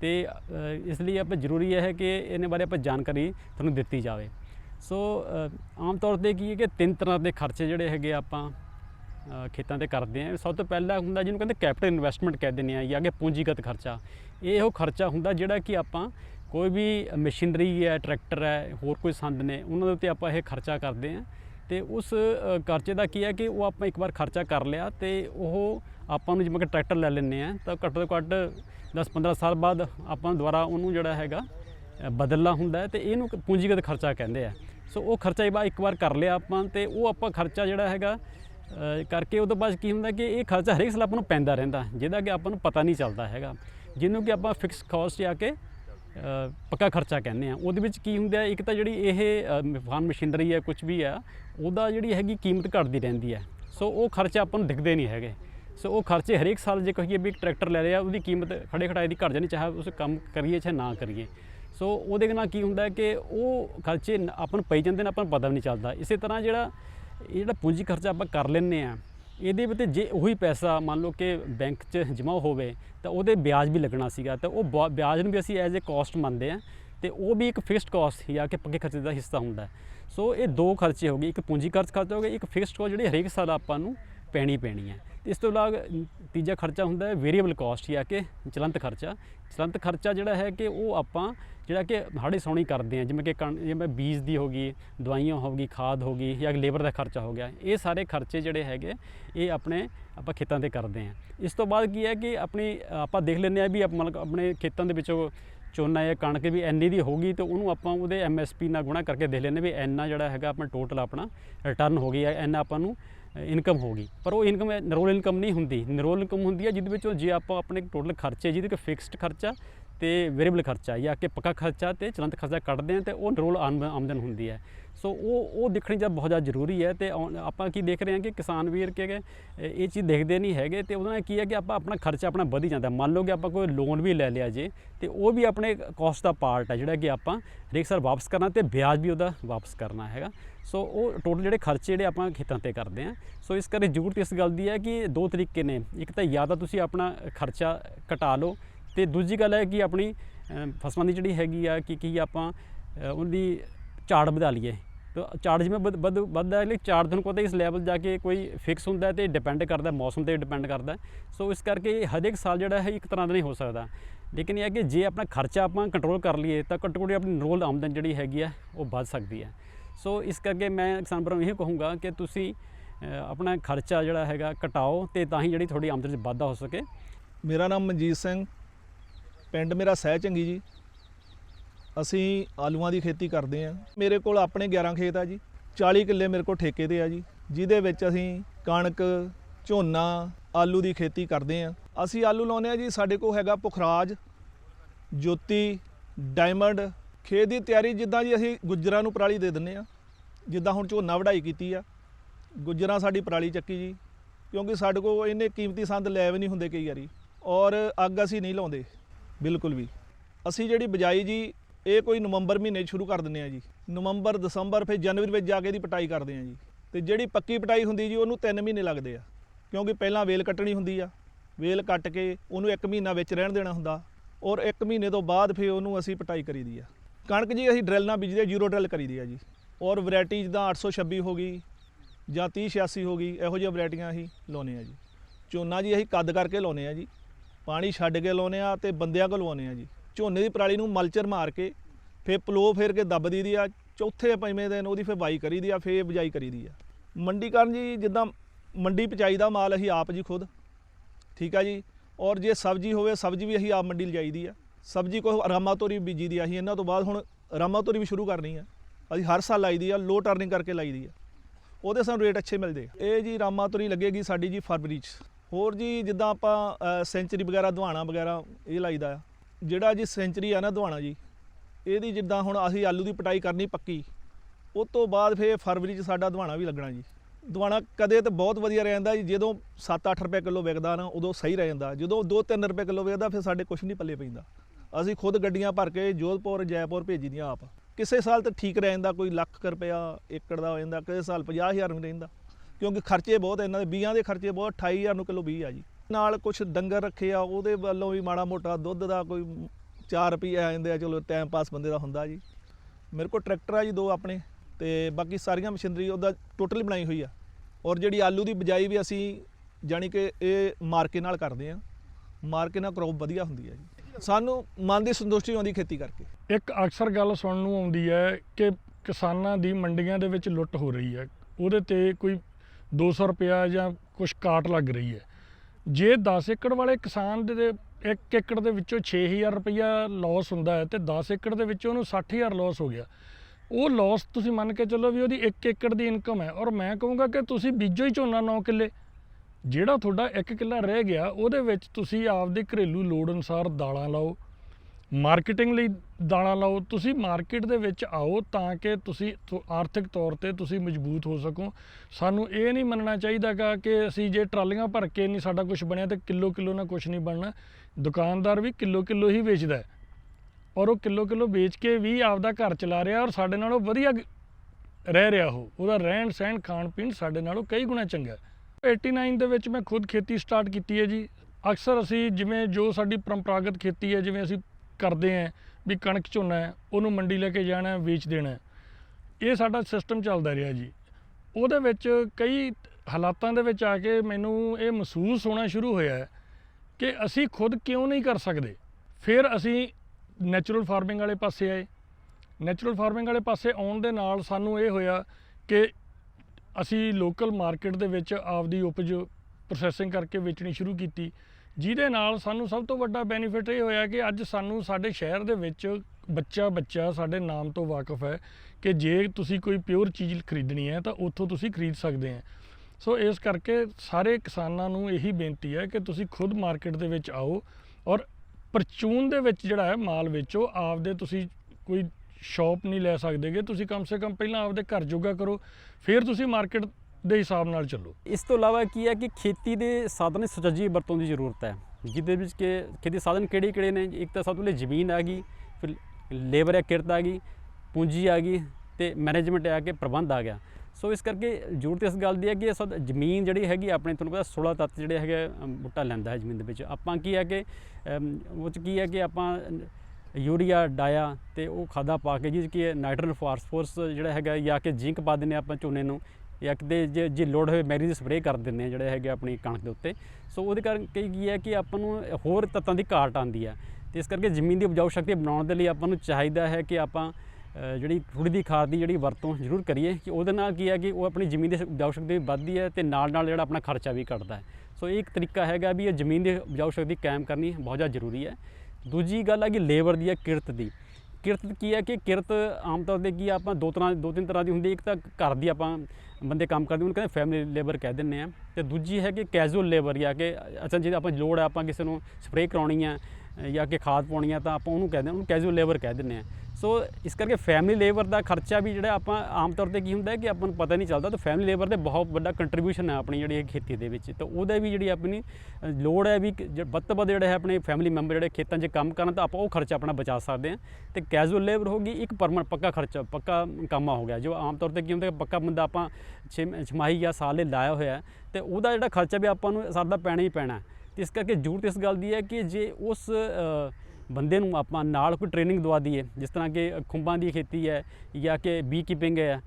ਤੇ ਇਸ ਲਈ ਆਪਾਂ ਜ਼ਰੂਰੀ ਹੈ ਕਿ ਇਹਨੇ ਬਾਰੇ ਆਪਾਂ ਜਾਣਕਾਰੀ ਤੁਹਾਨੂੰ ਦਿੱਤੀ ਜਾਵੇ। ਸੋ ਆਮ ਤੌਰ ਤੇ ਕੀ ਹੈ ਕਿ ਤਿੰਨ ਤਰ੍ਹਾਂ ਦੇ ਖਰਚੇ ਜਿਹੜੇ ਹੈਗੇ ਆਪਾਂ ਖੇਤਾਂ ਤੇ ਕਰਦੇ ਆ ਸਭ ਤੋਂ ਪਹਿਲਾ ਹੁੰਦਾ ਜਿਹਨੂੰ ਕਹਿੰਦੇ ਕੈਪੀਟਲ ਇਨਵੈਸਟਮੈਂਟ ਕਹਿ ਦਿੰਦੇ ਆ ਜਾਂ ਕਿ ਪੂੰਜੀਗਤ ਖਰਚਾ। ਇਹ ਉਹ ਖਰਚਾ ਹੁੰਦਾ ਜਿਹੜਾ ਕਿ ਆਪਾਂ ਕੋਈ ਵੀ ਮਸ਼ੀਨਰੀ ਹੈ, ਟਰੈਕਟਰ ਹੈ, ਹੋਰ ਕੋਈ ਸੰਦ ਨੇ, ਉਹਨਾਂ ਦੇ ਉੱਤੇ ਆਪਾਂ ਇਹ ਖਰਚਾ ਕਰਦੇ ਆ ਤੇ ਉਸ ਖਰਚੇ ਦਾ ਕੀ ਹੈ ਕਿ ਉਹ ਆਪਾਂ ਇੱਕ ਵਾਰ ਖਰਚਾ ਕਰ ਲਿਆ ਤੇ ਉਹ ਆਪਾਂ ਨੂੰ ਜਿਵੇਂ ਕਿ ਟਰੈਕਟਰ ਲੈ ਲੈਂਦੇ ਆ ਤਾਂ ਘੱਟ ਤੋਂ ਘੱਟ 10-15 ਸਾਲ ਬਾਅਦ ਆਪਾਂ ਦੁਬਾਰਾ ਉਹਨੂੰ ਜਿਹੜਾ ਹੈਗਾ ਬਦਲਣਾ ਹੁੰਦਾ ਹੈ ਤੇ ਇਹਨੂੰ ਪੂੰਜੀਗਤ ਖਰਚਾ ਕਹਿੰਦੇ ਆ। ਸੋ ਉਹ ਖਰਚਾ ਇੱਕ ਵਾਰ ਇੱਕ ਵਾਰ ਕਰ ਲਿਆ ਆਪਾਂ ਤੇ ਉਹ ਆਪਾਂ ਖਰਚਾ ਜਿਹੜਾ ਹੈਗਾ ਕਰਕੇ ਉਹ ਤੋਂ ਬਾਅਦ ਕੀ ਹੁੰਦਾ ਕਿ ਇਹ ਖਰਚਾ ਹਰੇਕ ਸਾਲ ਆਪਾਂ ਨੂੰ ਪੈਂਦਾ ਰਹਿੰਦਾ, ਜਿਹਦਾ ਕਿ ਆਪਾਂ ਨੂੰ ਪਤਾ ਨਹੀਂ ਚੱਲਦਾ ਹੈਗਾ। ਜਿਹਨੂੰ ਕਿ ਆਪਾਂ ਫਿਕਸ ਕਾਸਟ ਆ ਕੇ ਪੱਕਾ ਖਰਚਾ ਕਹਿੰਦੇ ਆ। ਉਹਦੇ ਵਿੱਚ ਕੀ ਹੁੰਦਾ ਇੱਕ ਤਾਂ ਜਿਹੜੀ ਇਹ ਫਾਰਮ ਮਸ਼ੀਨਰੀ ਹੈ ਕੁਝ ਵੀ ਆ ਉਹਦਾ ਜਿਹੜੀ ਹੈਗੀ ਕੀਮਤ ਘਟਦੀ ਰਹਿੰਦੀ ਹੈ। ਸੋ ਉਹ ਖਰਚੇ ਆਪਾਂ ਨੂੰ ਦਿਖਦੇ ਨਹੀਂ ਹੈਗੇ। ਸੋ ਉਹ ਖਰਚੇ ਹਰੇਕ ਸਾਲ ਜੇ ਕਹੀਏ ਵੀ ਟਰੈਕਟਰ ਲੈ ਰਿਹਾ ਉਹਦੀ ਕੀਮਤ ਖੜੇ ਖੜਾਏ ਦੀ ਘਟ ਜਾਣੀ, ਚਾਹੇ ਉਸ ਕੰਮ ਕਰੀਏ ਚਾਹੇ ਨਾ ਕਰੀਏ। ਸੋ ਉਹਦੇ ਨਾਲ ਕੀ ਹੁੰਦਾ ਕਿ ਉਹ ਖਰਚੇ ਆਪਾਂ ਨੂੰ ਪਈ ਜਾਂਦੇ ਨੇ, ਆਪਾਂ ਨੂੰ ਪਤਾ ਵੀ ਨਹੀਂ ਚੱਲਦਾ। ਇਸੇ ਤਰ੍ਹਾਂ ਜਿਹੜਾ, ਇਹ ਜਿਹੜਾ ਪੂੰਜੀ ਖਰਚਾ ਆਪਾਂ ਕਰ ਲੈਂਦੇ ਆ ਇਹਦੇ ਵਿੱਚ ਜੇ ਉਹੀ ਪੈਸਾ ਮੰਨ ਲਓ ਕਿ ਬੈਂਕ 'ਚ ਜਮ੍ਹਾਂ ਹੋਵੇ ਤਾਂ ਉਹਦੇ ਵਿਆਜ ਵੀ ਲੱਗਣਾ ਸੀਗਾ ਤਾਂ ਉਹ ਬ, ਵਿਆਜ ਨੂੰ ਵੀ ਅਸੀਂ ਐਜ਼ ਅ ਕਾਸਟ ਮੰਨਦੇ ਆ ਤੇ ਉਹ ਵੀ ਇੱਕ ਫਿਕਸਡ ਕਾਸਟ ਹੀ ਆ ਕਿ ਪੱਕੇ ਖਰਚੇ ਦਾ ਹਿੱਸਾ ਹੁੰਦਾ ਹੈ। ਸੋ ਇਹ ਦੋ ਖਰਚੇ ਹੋ ਗਏ, ਇੱਕ ਪੂੰਜੀ ਖਰਚ ਖਰਚਾ ਹੋ ਗਿਆ, ਇੱਕ ਫਿਕਸਡ ਕਾਸਟ ਜਿਹੜੀ ਹਰੇਕ ਸਾਲ ਆਪਾਂ ਨੂੰ ਪੈਣੀ ਪੈਣੀ ਹੈ ਇਸ ਤੋਂ ਇਲਾਵਾ ਤੀਜਾ ਖਰਚਾ ਹੁੰਦਾ ਹੈ ਵੇਰੀਏਬਲ ਕਾਸਟ ਜਾਂ ਕਿ ਚਲੰਤ ਖਰਚਾ। ਚਲੰਤ ਖਰਚਾ ਜਿਹੜਾ ਹੈ ਕਿ ਉਹ ਆਪਾਂ ਜਿਹੜਾ ਕਿ ਹਾੜੇ ਸੌਣੀ ਕਰਦੇ ਆ ਜਿਵੇਂ ਕਿ ਕਣ- ਜਿਵੇਂ ਬੀਜ ਦੀ ਹੋ ਗਈ, ਦਵਾਈਆਂ ਹੋ ਗਈ, ਖਾਦ ਹੋ ਗਈ ਜਾਂ ਲੇਬਰ ਦਾ ਖਰਚਾ ਹੋ ਗਿਆ, ਇਹ ਸਾਰੇ ਖਰਚੇ ਜਿਹੜੇ ਹੈਗੇ ਇਹ ਆਪਣੇ ਆਪਾਂ ਖੇਤਾਂ ਤੇ ਕਰਦੇ ਆ ਇਸ ਤੋਂ ਬਾਅਦ ਕੀ ਹੈ ਕਿ ਆਪਣੀ, ਆਪਾਂ ਦੇਖ ਲੈਂਦੇ ਆ ਵੀ ਮਤਲਬ ਆਪਣੇ ਖੇਤਾਂ ਦੇ ਵਿੱਚੋਂ ਝੋਨਾ ਜਾਂ ਕਣਕ ਵੀ ਐਨੀ ਦੀ ਹੋਗੀ ਤੇ ਉਹਨੂੰ ਆਪਾਂ ਉਹਦੇ ਐਮਐਸਪੀ ਨਾਲ ਗੁਣਾ ਕਰਕੇ ਦੇਖ ਲੈਂਦੇ ਵੀ ਇੰਨਾ ਜਿਹੜਾ ਹੈਗਾ ਆਪਣਾ ਟੋਟਲ ਆਪਣਾ ਰਿਟਰਨ ਹੋ ਗਈ ਗਿਆ ਇੰਨਾ ਆਪਾਂ ਨੂੰ ਇਨਕਮ ਹੋਗੀ ਪਰ ਉਹ ਇਨਕਮ ਨਰੋਲ ਇਨਕਮ ਨਹੀਂ ਹੁੰਦੀ। ਨਰੋਲ ਇਨਕਮ ਹੁੰਦੀ ਹੈ, ਜਿਹਦੇ ਵਿੱਚੋਂ ਜੇ ਆਪਾਂ ਆਪਣੇ ਟੋਟਲ ਖਰਚੇ ਜਿਹਦੇ ਕਿ ਫਿਕਸਡ ਖਰਚਾ ਤੇ ਵੇਰੀਏਬਲ ਖਰਚਾ, ਜਾਂ ਕਿ ਪੱਕਾ ਖਰਚਾ ਤੇ ਚਲੰਤ ਖਰਚਾ ਕੱਢਦੇ ਆ ਤੇ ਉਹ ਨਿਰੋਲ ਆਮ- ਆਮਦਨ ਹੁੰਦੀ ਹੈ। ਸੋ ਉਹ ਉਹ ਦੇਖਣੀ ਜਾਂ ਬਹੁਤ ਜ਼ਿਆਦਾ ਜ਼ਰੂਰੀ ਹੈ ਤੇ ਆਉਣ- ਆਪਾਂ ਕੀ ਦੇਖ ਰਹੇ ਹਾਂ ਕਿ ਕਿਸਾਨ ਵੀਰ ਕਿ ਕਿ ਇਹ ਚੀਜ਼ ਦੇਖਦੇ ਨਹੀਂ ਹੈਗੇ ਤੇ ਉਹਨਾਂ ਨਾਲ ਕੀ ਹੈ ਕਿ ਆਪਾਂ ਆਪਣਾ ਖਰਚਾ ਆਪਣਾ ਵਧੀ ਜਾਂਦਾ। ਮੰਨ ਲਓ ਕਿ ਆਪਾਂ ਕੋਈ ਲੋਨ ਵੀ ਲੈ ਲਿਆ ਜੇ ਤੇ ਉਹ ਵੀ ਆਪਣੇ ਕਾਸਟ ਦਾ ਪਾਰਟ ਹੈ ਜਿਹੜਾ ਕਿ ਆਪਾਂ ਹਰੇਕ ਸਾਲ ਵਾਪਸ ਕਰਨਾ ਤੇ ਵਿਆਜ ਵੀ ਉਹਦਾ ਵਾਪਸ ਕਰਨਾ ਹੈਗਾ। ਸੋ ਉਹ ਟੋਟਲ ਜਿਹੜੇ ਖਰਚੇ ਜਿਹੜੇ ਆਪਾਂ ਖੇਤਾਂ ਤੇ ਕਰਦੇ ਆ ਸੋ ਇਸ ਕਰਕੇ ਜ਼ਰੂਰਤ ਇਸ ਗੱਲ ਦੀ ਹੈ ਕਿ ਦੋ ਤਰੀਕੇ ਨੇ। ਇੱਕ ਤਾਂ ਜਾਂ ਤਾਂ ਤੁਸੀਂ ਆਪਣਾ ਖਰਚਾ ਘਟਾ ਲਓ ਤੇ ਦੂਜੀ ਗੱਲ ਹੈ ਕਿ ਆਪਣੀ ਫਸਲਾਂ ਦੀ ਜਿਹੜੀ ਹੈਗੀ ਆ, ਕਿ ਕੀ ਆਪਾਂ ਉਹਦੀ ਝਾੜ ਵਧਾ ਲਈਏ। ਤਾਂ ਝਾੜ ਜਿਵੇਂ ਵੱਧ, ਵੱਧ- ਵੱਧਦਾ ਹੈ ਲਈ ਝਾੜ ਤੁਹਾਨੂੰ ਪਤਾ ਇਸ ਲੈਵਲ ਜਾ ਕੇ ਕੋਈ ਫਿਕਸ ਹੁੰਦਾ ਹੈ ਤੇ ਡਿਪੈਂਡ ਕਰਦਾ ਮੌਸਮ ਤੇ ਡਿਪੈਂਡ ਕਰਦਾ ਸੋ ਇਸ ਕਰਕੇ ਇਹ ਹਰੇਕ ਸਾਲ ਜਿਹੜਾ ਹੈ, ਇੱਕ ਤਰ੍ਹਾਂ ਦਾ ਨਹੀਂ ਹੋ ਸਕਦਾ। ਲੇਕਿਨ ਇਹ ਹੈ ਕਿ ਜੇ ਆਪਣਾ ਖਰਚਾ ਆਪਾਂ ਕੰਟਰੋਲ ਕਰ ਲਈਏ, ਤਾਂ ਘੱਟੋ ਘੱਟ ਆਪਣੀ ਰੋਲ ਆਮਦਨ ਜਿਹੜੀ ਹੈਗੀ ਆ, ਉਹ ਵੱਧ ਸਕਦੀ ਹੈ। ਸੋ ਇਸ ਕਰਕੇ ਮੈਂ ਕਿਸਾਨ ਭਰਾਵਾਂ ਨੂੰ ਇਹ ਕਹੂੰਗਾ ਕਿ ਤੁਸੀਂ ਆਪਣਾ ਖਰਚਾ ਜਿਹੜਾ ਹੈਗਾ ਘਟਾਓ ਤੇ ਤਾਂ ਹੀ ਜਿਹੜੀ ਤੁਹਾਡੀ ਆਮਦਨ 'ਚ ਵਾਧਾ ਹੋ ਸਕੇ। ਮੇਰਾ ਨਾਮ ਮਨਜੀਤ ਸਿੰਘ ਪਿੰਡ ਮੇਰਾ ਸਹਿ ਚੰਗੀ ਜੀ। ਅਸੀਂ ਆਲੂਆਂ ਦੀ ਖੇਤੀ ਕਰਦੇ ਹਾਂ। ਮੇਰੇ ਕੋਲ ਆਪਣੇ 11 ਖੇਤ ਆ ਜੀ। 40 ਕਿੱਲੇ ਮੇਰੇ ਕੋਲ ਠੇਕੇ ਤੇ ਆ ਜੀ। ਜਿਹਦੇ ਵਿੱਚ ਅਸੀਂ ਕਣਕ, ਝੋਨਾ, ਆਲੂ ਦੀ ਖੇਤੀ ਕਰਦੇ ਹਾਂ। ਅਸੀਂ ਆਲੂ ਲਾਉਂਦੇ ਆ ਜੀ, ਸਾਡੇ ਕੋਲ ਹੈਗਾ ਪੁਖਰਾਜ, ਜੋਤੀ, ਡਾਇਮੰਡ। ਖੇਤ ਦੀ ਤਿਆਰੀ ਜਿੱਦਾਂ ਜੀ ਅਸੀਂ ਗੁੱਜਰਾਂ ਨੂੰ ਪਰਾਲੀ ਦੇ ਦਿੰਨੇ ਆ ਜਿੱਦਾਂ ਹੁਣ ਝੋਨਾ ਵਢਾਈ ਕੀਤੀ ਆ। ਗੁੱਜਰਾਂ ਸਾਡੀ ਪਰਾਲੀ ਚੱਕੀ ਜੀ। ਕਿਉਂਕਿ ਸਾਡੇ ਕੋਲ ਇੰਨੇ ਕੀਮਤੀ ਸੰਦ ਲੈ ਵੀ ਨਹੀਂ ਹੁੰਦੇ ਕਈ ਵਾਰੀ। ਔਰ ਅੱਗ ਅਸੀਂ ਨਹੀਂ ਲਾਉਂਦੇ। ਬਿਲਕੁਲ ਵੀ। ਅਸੀਂ ਜਿਹੜੀ ਬਜਾਈ ਜੀ, ਇਹ ਕੋਈ ਨਵੰਬਰ ਮਹੀਨੇ 'ਚ ਸ਼ੁਰੂ ਕਰ ਦਿੰਦੇ ਆ ਜੀ। ਨਵੰਬਰ, ਦਸੰਬਰ, ਫਿਰ ਜਨਵਰੀ ਵਿੱਚ ਜਾ ਕੇ ਇਹਦੀ ਪਟਾਈ ਕਰਦੇ ਆ ਜੀ। ਤੇ ਜਿਹੜੀ ਪੱਕੀ ਪਟਾਈ ਹੁੰਦੀ ਜੀ, ਉਹਨੂੰ 3 ਮਹੀਨੇ ਲੱਗਦੇ ਆ। ਕਿਉਂਕਿ ਪਹਿਲਾਂ ਵੇਲ ਕੱਟਣੀ ਹੁੰਦੀ ਆ। ਵੇਲ ਕੱਟ ਕੇ ਉਹਨੂੰ 1 ਮਹੀਨਾ ਵਿੱਚ ਰਹਿਣ ਦੇਣਾ ਹੁੰਦਾ। ਔਰ 1 ਮਹੀਨੇ ਤੋਂ ਬਾਅਦ ਫਿਰ ਉਹਨੂੰ ਅਸੀਂ ਪਟਾਈ ਕਰੀਦੀ ਆ। ਕਣਕ ਜੀ, ਅਸੀਂ ਡਰਿਲ ਨਾਲ ਬੀਜਦੇ ਆ ਜ਼ੀਰੋ ਡਰਿਲ ਕਰੀਦੀ ਆ ਜੀ। ਔਰ ਵੈਰਾਈਟੀ ਜਿੱਦਾਂ 826 ਹੋ ਗਈ, ਜਾਂ 3086 ਹੋ ਗਈ, ਇਹੋ ਜਿਹੀਆਂ ਵੈਰਾਈਟੀਆਂ ਅਸੀਂ ਲਾਉਨੇ ਆ ਜੀ। ਝੋਨਾ ਜੀ, ਅਸੀਂ ਕੱਦ ਕਰਕੇ ਲਾਉਨੇ ਆ ਜੀ। ਪਾਣੀ ਛੱਡ ਕੇ ਲਾਉਨੇ ਆ ਤੇ ਬੰਦਿਆਂ ਕੋਲ ਲਵਾਉਨੇ ਆ ਜੀ। ਝੋਨੇ ਦੀ ਪਰਾਲੀ ਨੂੰ ਮਲਚਰ ਮਾਰ ਕੇ, ਫਿਰ ਪਲੋ ਫੇਰ ਕੇ ਦੱਬ ਦੀ ਦੀ ਆ, ਚੌਥੇ ਪੰਜਵੇਂ ਦਿਨ ਉਹਦੀ ਫਿਰ ਬਾਈ ਕਰੀਦੀ ਆ, ਫੇਰ ਬਜਾਈ ਕਰੀਦੀ ਆ। ਮੰਡੀ ਮੰਡੀਕਰਨ ਜੀ ਜਿੱਦਾਂ ਮੰਡੀ ਪਚਾਈ ਦਾ ਮਾਲ ਅਸੀਂ ਆਪ ਜੀ ਖੁਦ, ਠੀਕ ਆ ਜੀ? ਔਰ ਜੇ ਸਬਜ਼ੀ ਹੋਵੇ, ਸਬਜ਼ੀ ਵੀ ਅਸੀਂ ਆਪ ਮੰਡੀ ਲਿਜਾਈਦੀ ਆ। ਸਬਜ਼ੀ ਕੋਈ ਰਾਮਾ ਤੋਰੀ ਬੀਜੀ ਦੀ ਆ, ਅਸੀਂ ਇਹਨਾਂ ਤੋਂ ਬਾਅਦ ਹੁਣ ਰਾਮਾ ਤੋਰੀ ਵੀ ਸ਼ੁਰੂ ਕਰਨੀ ਆ। ਅਸੀਂ ਹਰ ਸਾਲ ਲਾਈ ਦੀ ਆ ਲੋ ਟਰਨਿੰਗ ਕਰਕੇ ਲਾਈ ਦੀ ਆ। ਉਹਦੇ ਸਾਨੂੰ ਰੇਟ ਅੱਛੇ ਮਿਲਦੇ ਇਹ ਜੀ ਰਾਮਾ ਤੋਰੀ ਲੱਗੇਗੀ ਸਾਡੀ ਜੀ ਫਰਵਰੀ ਚ। ਹੋਰ ਜੀ ਜਿੱਦਾਂ ਆਪਾਂ ਸੈਂਚਰੀ ਵਗੈਰਾ ਦਵਾਣਾ ਵਗੈਰਾ ਇਹ ਲਾਈਦਾ ਆ। ਜਿਹੜਾ ਜੀ ਸੈਂਚਰੀ ਆ ਨਾ ਦਵਾਣਾ ਜੀ, ਇਹਦੀ ਜਿੱਦਾਂ ਹੁਣ ਅਸੀਂ ਆਲੂ ਦੀ ਪਟਾਈ ਕਰਨੀ ਪੱਕੀ, ਉਸ ਤੋਂ ਬਾਅਦ ਫੇਰ ਫਰਵਰੀ ਚ ਸਾਡਾ ਦਵਾਣਾ ਵੀ ਲੱਗਣਾ ਜੀ। ਦਵਾਣਾ ਕਦੇ ਤਾਂ ਬਹੁਤ ਵਧੀਆ ਰਹਿੰਦਾ ਜੀ, ਜਦੋਂ 7-8 ਰੁਪਏ ਕਿਲੋ ਵਿਕਦਾ ਨਾ, ਉਦੋਂ ਸਹੀ ਰਹਿ ਜਾਂਦਾ। ਜਦੋਂ 2-3 ਰੁਪਏ ਕਿਲੋ ਵਿਕਦਾ, ਫਿਰ ਸਾਡੇ ਕੁਝ ਨਹੀਂ ਪੱਲੇ ਪੈਂਦਾ। ਅਸੀਂ ਖੁਦ ਗੱਡੀਆਂ ਭਰ ਕੇ ਜੋਧਪੁਰ, ਜੈਪੁਰ ਭੇਜੀ ਦੀਆਂ ਆਪ। ਕਿਸੇ ਸਾਲ ਤਾਂ ਠੀਕ ਰਹਿ ਜਾਂਦਾ, ਕੋਈ ਲੱਖ ਰੁਪਇਆ ਏਕੜ ਦਾ ਹੋ ਜਾਂਦਾ, ਕਿਸੇ ਸਾਲ 50000 ਵੀ ਰਹਿੰਦਾ। ਕਿਉਂਕਿ ਖਰਚੇ ਬਹੁਤ ਇਹਨਾਂ ਦੇ ਬੀਆਂ ਦੇ ਖਰਚੇ ਬਹੁਤ 28000 ਨੂੰ ਕਿਲੋ ਬੀ ਆ ਜੀ। ਨਾਲ ਕੁਝ ਡੰਗਰ ਰੱਖੇ ਆ, ਉਹਦੇ ਵੱਲੋਂ ਵੀ ਮਾੜਾ ਮੋਟਾ ਦੁੱਧ ਦਾ ਕੋਈ 4 ਰੁਪਏ ਆ ਜਾਂਦੇ ਆ, ਚਲੋ ਟਾਈਮ ਪਾਸ ਬੰਦੇ ਦਾ ਹੁੰਦਾ ਜੀ। ਮੇਰੇ ਕੋਲ ਟਰੈਕਟਰ ਆ ਜੀ ਦੋ ਆਪਣੇ, ਤੇ ਬਾਕੀ ਸਾਰੀਆਂ ਮਸ਼ੀਨਰੀ ਉਹਦਾ ਟੋਟਲੀ ਬਣਾਈ ਹੋਈ ਆ। ਔਰ ਜਿਹੜੀ ਆਲੂ ਦੀ ਬਜਾਈ ਵੀ ਅਸੀਂ ਜਾਣੀ ਕਿ ਇਹ ਮਾਰਕੇ ਨਾਲ ਕਰਦੇ ਆ। ਮਾਰਕੇ ਨਾਲ ਕ੍ਰੌਪ ਵਧੀਆ ਹੁੰਦੀ ਹੈ ਜੀ। ਸਾਨੂੰ ਮਨ ਦੀ ਸੰਤੁਸ਼ਟੀ ਆਉਂਦੀ ਖੇਤੀ ਕਰਕੇ। ਇੱਕ ਅਕਸਰ ਗੱਲ ਸੁਣਨ ਨੂੰ ਆਉਂਦੀ ਹੈ ਕਿ ਕਿਸਾਨਾਂ ਦੀ ਮੰਡੀਆਂ ਦੇ ਵਿੱਚ ਲੁੱਟ ਹੋ ਰਹੀ ਹੈ। ਉਹਦੇ ਤੇ ਕੋਈ 200 ਰੁਪਇਆ ਜਾਂ ਕੁਝ ਕਾਟ ਲੱਗ ਰਹੀ ਹੈ। ਜੇ 10 ਏਕੜ ਵਾਲੇ ਕਿਸਾਨ ਦੇ 1 ਏਕੜ ਦੇ ਵਿੱਚੋਂ 6000 ਰੁਪਇਆ ਲਾਸ ਹੁੰਦਾ ਹੈ ਤੇ 10 ਏਕੜ ਦੇ ਵਿੱਚੋਂ ਉਹਨੂੰ 60000 ਲਾਸ ਹੋ ਗਿਆ। ਉਹ ਲਾਸ ਤੁਸੀਂ ਮੰਨ ਕੇ ਚੱਲੋ ਵੀ ਉਹਦੀ 1 ਏਕੜ ਦੀ ਇਨਕਮ ਹੈ ਔਰ ਮੈਂ ਕਹੂੰਗਾ ਕਿ ਤੁਸੀਂ ਬੀਜੋ ਹੀ ਝੋਨਾ 9 ਕਿੱਲੇ। ਜਿਹੜਾ ਤੁਹਾਡਾ 1 ਕਿੱਲਾ ਰਹਿ ਗਿਆ, ਉਹਦੇ ਵਿੱਚ ਤੁਸੀਂ ਆਪਦੇ ਘਰੇਲੂ ਲੋੜ ਅਨੁਸਾਰ ਦਾਲਾਂ ਲਾਓ ਮਾਰਕੀਟਿੰਗ ਲਈ ਦਾਣਾ ਲਾਓ, ਤੁਸੀਂ ਮਾਰਕੀਟ ਦੇ ਵਿੱਚ ਆਓ ਤਾਂ ਕਿ ਤੁਸੀਂ ਆਰਥਿਕ ਤੌਰ ਤੇ ਤੁਸੀਂ ਮਜ਼ਬੂਤ ਹੋ ਸਕੋ। ਸਾਨੂੰ ਇਹ ਨਹੀਂ ਮੰਨਣਾ ਚਾਹੀਦਾਗਾ ਕਿ ਅਸੀਂ ਜੇ ਟਰਾਲੀਆਂ ਭਰ ਕੇ ਨਹੀਂ ਸਾਡਾ ਕੁਝ ਬਣਿਆ ਤੇ ਕਿਲੋ ਕਿਲੋ ਨਾਲ ਕੁਝ ਨਹੀਂ ਬਣਨਾ। ਦੁਕਾਨਦਾਰ ਵੀ ਕਿਲੋ ਕਿਲੋ ਹੀ ਵੇਚਦਾ ਹੈ ਔਰ ਉਹ ਕਿਲੋ ਕਿਲੋ ਵੇਚ ਕੇ ਵੀ ਆਪਦਾ ਘਰ ਚਲਾ ਰਿਹਾ ਔਰ ਸਾਡੇ ਨਾਲੋਂ ਵਧੀਆ ਰਹਿ ਰਿਹਾ ਉਹ। ਉਹਦਾ ਰਹਿਣ ਸਹਿਣ ਖਾਣ ਪੀਣ ਸਾਡੇ ਨਾਲੋਂ ਕਈ ਗੁਣਾ ਚੰਗਾ ਹੈ। 89 ਦੇ ਵਿੱਚ ਮੈਂ ਖੁਦ ਖੇਤੀ ਸਟਾਰਟ ਕੀਤੀ ਹੈ ਜੀ। ਅਕਸਰ ਅਸੀਂ ਜਿਵੇਂ ਜੋ ਸਾਡੀ ਪਰੰਪਰਾਗਤ ਖੇਤੀ ਹੈ, ਜਿਵੇਂ ਅਸੀਂ ਕਰਦੇ ਆਂ ਵੀ ਕਣਕ ਝੋਨਾ ਉਹਨੂੰ ਮੰਡੀ ਲੈ ਕੇ ਜਾਣਾ ਵੇਚ ਦੇਣਾ ਇਹ ਸਾਡਾ ਸਿਸਟਮ ਚੱਲਦਾ ਰਿਹਾ ਜੀ। ਉਹਦੇ ਵਿੱਚ ਕਈ ਹਾਲਾਤਾਂ ਦੇ ਵਿੱਚ ਆ ਕੇ ਮੈਨੂੰ ਇਹ ਮਹਿਸੂਸ ਹੋਣਾ ਸ਼ੁਰੂ ਹੋਇਆ ਕਿ ਅਸੀਂ ਖੁਦ ਕਿਉਂ ਨਹੀਂ ਕਰ ਸਕਦੇ। ਫਿਰ ਅਸੀਂ ਨੈਚੁਰਲ ਫਾਰਮਿੰਗ ਵਾਲੇ ਪਾਸੇ ਆਏ। ਨੈਚੁਰਲ ਫਾਰਮਿੰਗ ਵਾਲੇ ਪਾਸੇ ਆਉਣ ਦੇ ਨਾਲ ਸਾਨੂੰ ਇਹ ਹੋਇਆ ਕਿ ਅਸੀਂ ਲੋਕਲ ਮਾਰਕੀਟ ਦੇ ਵਿੱਚ ਆਪਦੀ ਉਪਜ ਪ੍ਰੋਸੈਸਿੰਗ ਕਰਕੇ ਵੇਚਣੀ ਸ਼ੁਰੂ ਕੀਤੀ। ਜਿਹਦੇ ਨਾਲ ਸਾਨੂੰ ਸਭ ਤੋਂ ਵੱਡਾ ਬੈਨੀਫਿਟ ਇਹ ਹੋਇਆ ਕਿ ਅੱਜ ਸਾਨੂੰ ਸਾਡੇ ਸ਼ਹਿਰ ਦੇ ਵਿੱਚ ਬੱਚਾ ਬੱਚਾ ਸਾਡੇ ਨਾਮ ਤੋਂ ਵਾਕਿਫ ਹੈ ਕਿ ਜੇ ਤੁਸੀਂ ਕੋਈ ਪਿਓਰ ਚੀਜ਼ ਖਰੀਦਣੀ ਹੈ ਤਾਂ ਉੱਥੋਂ ਤੁਸੀਂ ਖਰੀਦ ਸਕਦੇ ਆ ਸੋ ਇਸ ਕਰਕੇ ਸਾਰੇ ਕਿਸਾਨਾਂ ਨੂੰ ਇਹੀ ਬੇਨਤੀ ਹੈ ਕਿ ਤੁਸੀਂ ਖੁਦ ਮਾਰਕੀਟ ਦੇ ਵਿੱਚ ਆਓ ਔਰ ਪਰਚੂਨ ਦੇ ਵਿੱਚ ਜਿਹੜਾ ਹੈ ਮਾਲ ਵੇਚੋ। ਆਪਦੇ ਤੁਸੀਂ ਕੋਈ ਸ਼ਾਪ ਨਹੀਂ ਲੈ ਸਕਦੇਗੇ ਤੁਸੀਂ ਕਮ ਸੇ ਕਮ ਪਹਿਲਾਂ ਆਪਦੇ ਘਰ ਜੋਗਾ ਕਰੋ। ਫਿਰ ਤੁਸੀਂ ਮਾਰਕੀਟ ਦੇ ਹਿਸਾਬ ਨਾਲ ਚੱਲੋ। ਇਸ ਤੋਂ ਇਲਾਵਾ ਕੀ ਹੈ ਕਿ ਖੇਤੀ ਦੇ ਸਾਧਨ ਸੁਚੱਜੀ ਵਰਤੋਂ ਦੀ ਜ਼ਰੂਰਤ ਹੈ ਜਿਹਦੇ ਵਿੱਚ ਕਿ ਖੇਤੀ ਸਾਧਨ ਕਿਹੜੇ ਕਿਹੜੇ ਨੇ? ਇੱਕ ਤਾਂ ਸਭ ਤੋਂ ਪਹਿਲੇ ਜ਼ਮੀਨ ਆ ਗਈ ਫਿਰ ਲੇਬਰ ਹੈ ਕਿਰਤ ਆ ਗਈ ਪੂੰਜੀ ਆ ਗਈ ਤੇ ਮੈਨੇਜਮੈਂਟ ਆ ਕੇ ਪ੍ਰਬੰਧ ਆ ਗਿਆ। ਸੋ ਇਸ ਕਰਕੇ ਜ਼ਰੂਰਤ ਇਸ ਗੱਲ ਦੀ ਹੈ ਕਿ ਇਹ ਸਭ ਜ਼ਮੀਨ ਜਿਹੜੀ ਹੈਗੀ ਆਪਣੇ ਤੁਹਾਨੂੰ ਪਤਾ 16 ਤੱਤ ਜਿਹੜੇ ਹੈਗੇ ਅਮ, ਬੂਟਾ ਲੈਂਦਾ ਹੈ ਜ਼ਮੀਨ ਦੇ ਵਿੱਚ। ਆਪਾਂ ਕੀ ਹੈ ਕਿ ਉਹ 'ਚ ਕੀ ਹੈ ਕਿ ਆਪਾਂ ਯੂਰੀਆ ਡਾਇਆ ਤੇ ਉਹ ਖਾਦਾਂ ਪਾ ਕੇ ਜਿਸ ਕੀ ਨਾਈਟ੍ਰੋਜਨ ਫਾਸਫੋਰਸ ਜਿਹੜਾ ਹੈਗਾ ਜਾਂ ਕਿ ਜ਼ਿੰਕ ਪਾ ਦਿੰਦੇ ਹਾਂ ਆਪਾਂ ਝੋਨੇ ਨੂੰ ਜਾਂ ਕਿਤੇ ਜੇ ਜੇ ਲੋੜ ਹੋਵੇ ਮੈਰੀ ਸਪਰੇਅ ਕਰ ਦਿੰਦੇ ਆ ਜਿਹੜੇ ਹੈਗੇ ਆਪਣੀ ਕਣਕ ਦੇ ਉੱਤੇ। ਸੋ ਉਹਦੇ ਕਰਕੇ ਕੀ ਹੈ ਕਿ ਆਪਾਂ ਨੂੰ ਹੋਰ ਤੱਤਾਂ ਦੀ ਘਾਟ ਆਉਂਦੀ ਹੈ ਤੇ ਇਸ ਕਰਕੇ ਜ਼ਮੀਨ ਦੀ ਉਪਜਾਊ ਸ਼ਕਤੀ ਬਣਾਉਣ ਦੇ ਲਈ ਆਪਾਂ ਨੂੰ ਚਾਹੀਦਾ ਹੈ ਕਿ ਆਪਾਂ ਜਿਹੜੀ ਥੋੜੀ ਦੀ ਖਾਦ ਦੀ ਜਿਹੜੀ ਵਰਤੋਂ ਜ਼ਰੂਰ ਕਰੀਏ ਕਿ ਉਹਦੇ ਨਾਲ ਕੀ ਹੈ ਕਿ ਉਹ ਆਪਣੀ ਜ਼ਮੀਨ ਦੀ ਉਪਜਾਊ ਸ਼ਕਤੀ ਵੀ ਵੱਧਦੀ ਹੈ ਤੇ ਨਾਲ ਨਾਲ ਜਿਹੜਾ ਆਪਣਾ ਖਰਚਾ ਵੀ ਘਟਦਾ ਹੈ। ਸੋ ਇਹ ਇੱਕ ਤਰੀਕਾ ਹੈਗਾ ਵੀ ਇਹ ਜ਼ਮੀਨ ਦੀ ਉਪਜਾਊ ਸ਼ਕਤੀ ਕਾਇਮ ਕਰਨੀ ਬਹੁਤ ਜ਼ਿਆਦਾ ਜ਼ਰੂਰੀ ਹੈ। ਦੂਜੀ ਗੱਲ ਹੈ ਕਿ ਲੇਬਰ ਦੀ ਹੈ ਕਿਰਤ ਦੀ। ਕਿਰਤ ਕੀ ਹੈ ਕਿ ਕਿਰਤ ਆਮ ਤੌਰ ਤੇ ਕੀ ਆਪਾਂ ਦੋ ਤਰ੍ਹਾਂ, ਦੋ ਤਿੰਨ ਤਰ੍ਹਾਂ ਦੀ ਹੁੰਦੀ ਇੱਕ ਤਾਂ ਘਰ ਦੀ ਆਪਾਂ ਬੰਦੇ ਕੰਮ ਕਰਦੇ ਉਹਨੂੰ ਕਹਿੰਦੇ ਫੈਮਿਲੀ ਲੇਬਰ ਕਹਿ ਦਿੰਦੇ ਆ ਤੇ ਦੂਜੀ ਹੈ ਕਿ ਕੈਜੂਅਲ ਲੇਬਰ ਜਾਂ ਕਿ ਅੱਛਾ ਜੇ ਆਪਾਂ ਲੋੜ ਆ ਆਪਾਂ ਕਿਸੇ ਨੂੰ ਸਪਰੇਅ ਕਰਾਉਣੀ ਹੈ। ਜਾਂ ਕਿ ਖਾਦ ਪਾਉਣੀ ਹੈ ਤਾਂ ਆਪਾਂ ਉਹਨੂੰ ਕਹਿੰਦੇ ਹਾਂ ਉਹਨੂੰ ਕੈਜੂਅਲ ਲੇਬਰ ਕਹਿ ਦਿੰਦੇ ਆ। ਸੋ ਇਸ ਕਰਕੇ ਫੈਮਿਲੀ ਲੇਬਰ ਦਾ ਖਰਚਾ ਵੀ ਜਿਹੜਾ ਆਪਾਂ ਆਮ ਤੌਰ ਤੇ ਕੀ ਹੁੰਦਾ ਕਿ ਆਪਾਂ ਨੂੰ ਪਤਾ ਨਹੀਂ ਚੱਲਦਾ, ਤਾਂ ਫੈਮਿਲੀ ਲੇਬਰ ਦੇ ਬਹੁਤ ਵੱਡਾ ਕੰਟਰੀਬਿਊਸ਼ਨ ਹੈ ਆਪਣੀ ਜਿਹੜੀ ਇਹ ਖੇਤੀ ਦੇ ਵਿੱਚ। ਤਾਂ ਉਹਦਾ ਵੀ ਜਿਹੜੀ ਆਪਣੀ ਲੋੜ ਹੈ ਵੀ ਜ- ਵੱਧ ਤੋਂ ਵੱਧ ਜਿਹੜੇ ਹੈ ਆਪਣੇ ਫੈਮਿਲੀ ਮੈਂਬਰ ਜਿਹੜੇ ਖੇਤਾਂ 'ਚ ਕੰਮ ਕਰਨ, ਤਾਂ ਆਪਾਂ ਉਹ ਖਰਚਾ ਆਪਣਾ ਬਚਾ ਸਕਦੇ ਹਾਂ ਤੇ ਕੈਜੂਅਲ ਲੇਬਰ ਹੋ ਗਈ, ਇੱਕ ਪਰਮਨੈਂਟ ਪੱਕਾ ਖਰਚਾ, ਪੱਕਾ ਕੰਮਾ ਹੋ ਗਿਆ। ਜੋ ਆਮ ਤੌਰ ਤੇ ਕੀ ਹੁੰਦਾ ਪੱਕਾ ਬੰਦਾ ਆਪਾਂ ਛੇ, ਛਮਾਹੀ ਜਾਂ ਸਾਲ ਲਈ ਲਾਇਆ ਹੋਇਆ ਹੈ, ਤੇ ਉਹਦਾ ਜਿਹੜਾ ਖਰਚਾ ਵੀ ਆਪਾਂ ਨੂੰ ਸਾਡਾ ਪੈਣਾ ਹੀ ਪੈਣਾ ਤੇ ਇਸ ਕਰਕੇ ਜ਼ਰੂਰਤ ਇਸ ਗੱਲ ਦੀ ਹੈ ਕਿ ਜੇ ਉਸ ਬੰਦੇ ਨੂੰ ਆਪਾਂ ਨਾਲ ਕੋਈ ਟ੍ਰੇਨਿੰਗ ਦਵਾ ਦਈਏ, ਜਿਸ ਤਰ੍ਹਾਂ ਕਿ ਖੁੰਬਾਂ ਦੀ ਖੇਤੀ ਹੈ ਜਾਂ ਕਿ ਬੀ ਕੀਪਿੰਗ ਹੈ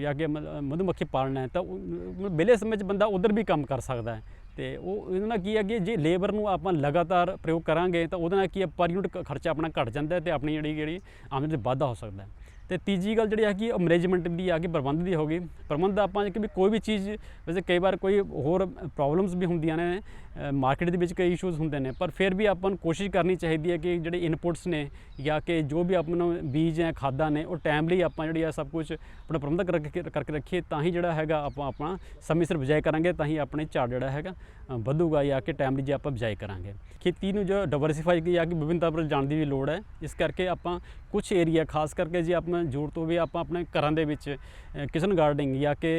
ਜਾਂ ਕਿ ਮਧੂਮੱਖੀ ਪਾਲਣਾ ਹੈ, ਤਾਂ ਉਹ- ਵਿਹਲੇ ਸਮੇਂ 'ਚ ਬੰਦਾ ਉਧਰ ਵੀ ਕੰਮ ਕਰ ਸਕਦਾ ਹੈ। ਤੇ ਉਹ ਇਹਦੇ ਨਾਲ ਕੀ ਹੈ ਕਿ ਜੇ ਲੇਬਰ ਨੂੰ ਆਪਾਂ ਲਗਾਤਾਰ ਪ੍ਰਯੋਗ ਕਰਾਂਗੇ, ਤਾਂ ਉਹਦੇ ਨਾਲ ਕੀ ਹੈ ਪਰ ਯੂਨਿਟ ਖਰਚਾ ਆਪਣਾ ਘਟ ਜਾਂਦਾ ਹੈ ਤੇ ਆਪਣੀ ਜਿਹੜੀ ਜਿਹੜੀ ਆਮਦਨ 'ਚ ਵਾਧਾ ਹੋ ਸਕਦਾ ਹੈ। ਤੇ ਤੀਜੀ ਗੱਲ ਜਿਹੜੀ ਹੈਗੀ ਮੈਨੇਜਮੈਂਟ ਦੀ ਆ ਕਿ ਪ੍ਰਬੰਧ ਦੀ ਹੋ ਗਈ। ਪ੍ਰਬੰਧ ਆਪਾਂ ਕਿ ਵੀ ਕੋਈ ਵੀ ਚੀਜ਼, ਵੈਸੇ ਕਈ ਵਾਰ ਕੋਈ ਹੋਰ ਪ੍ਰੋਬਲਮਸ ਵੀ ਹੁੰਦੀਆਂ ਨੇ ਮਾਰਕੀਟ ਦੇ ਵਿੱਚ ਕਈ ਇਸ਼ੂਜ਼ ਹੁੰਦੇ ਨੇ, ਪਰ ਫਿਰ ਵੀ ਆਪਾਂ ਨੂੰ ਕੋਸ਼ਿਸ਼ ਕਰਨੀ ਚਾਹੀਦੀ ਹੈ ਕਿ ਜਿਹੜੇ ਇਨਪੁਟਸ ਨੇ ਜਾਂ ਕਿ ਜੋ ਵੀ ਆਪਾਂ ਨੂੰ ਬੀਜ ਹੈ ਖਾਦਾਂ ਨੇ, ਉਹ ਟਾਈਮਲੀ ਆਪਾਂ ਜਿਹੜੀ ਆ ਸਭ ਕੁਝ ਆਪਣਾ ਪ੍ਰਬੰਧਕ ਕਰਕੇ ਕਰਕੇ ਰੱਖੀਏ, ਤਾਂ ਹੀ ਜਿਹੜਾ ਹੈਗਾ ਆਪਾਂ ਆਪਣਾ ਸਮੇਂ ਸਿਰ ਬਿਜਾਈ ਕਰਾਂਗੇ, ਤਾਂ ਹੀ ਆਪਣੇ ਝਾੜ ਜਿਹੜਾ ਹੈਗਾ ਵਧੂਗਾ ਜਾਂ ਕਿ ਟਾਈਮਲੀ ਜੇ ਆਪਾਂ ਬਿਜਾਈ ਕਰਾਂਗੇ। ਖੇਤੀ ਨੂੰ ਜੋ ਡਾਈਵਰਸਿਫਾਈ ਜਾਂ ਕਿ ਵਿਭਿੰਨਤਾ ਪਰ ਜਾਣ ਦੀ ਵੀ ਲੋੜ ਹੈ, ਇਸ ਕਰਕੇ ਆਪਾਂ ਕੁਝ ਏਰੀਆ ਖਾਸ ਕਰਕੇ ਜੇ ਆਪਣਾ ਜ਼ਰੂਰਤ ਹੋਵੇ ਆਪਾਂ ਆਪਣੇ ਘਰਾਂ ਦੇ ਵਿੱਚ ਕਿਚਨ ਗਾਰਡਨਿੰਗ ਜਾਂ ਕਿ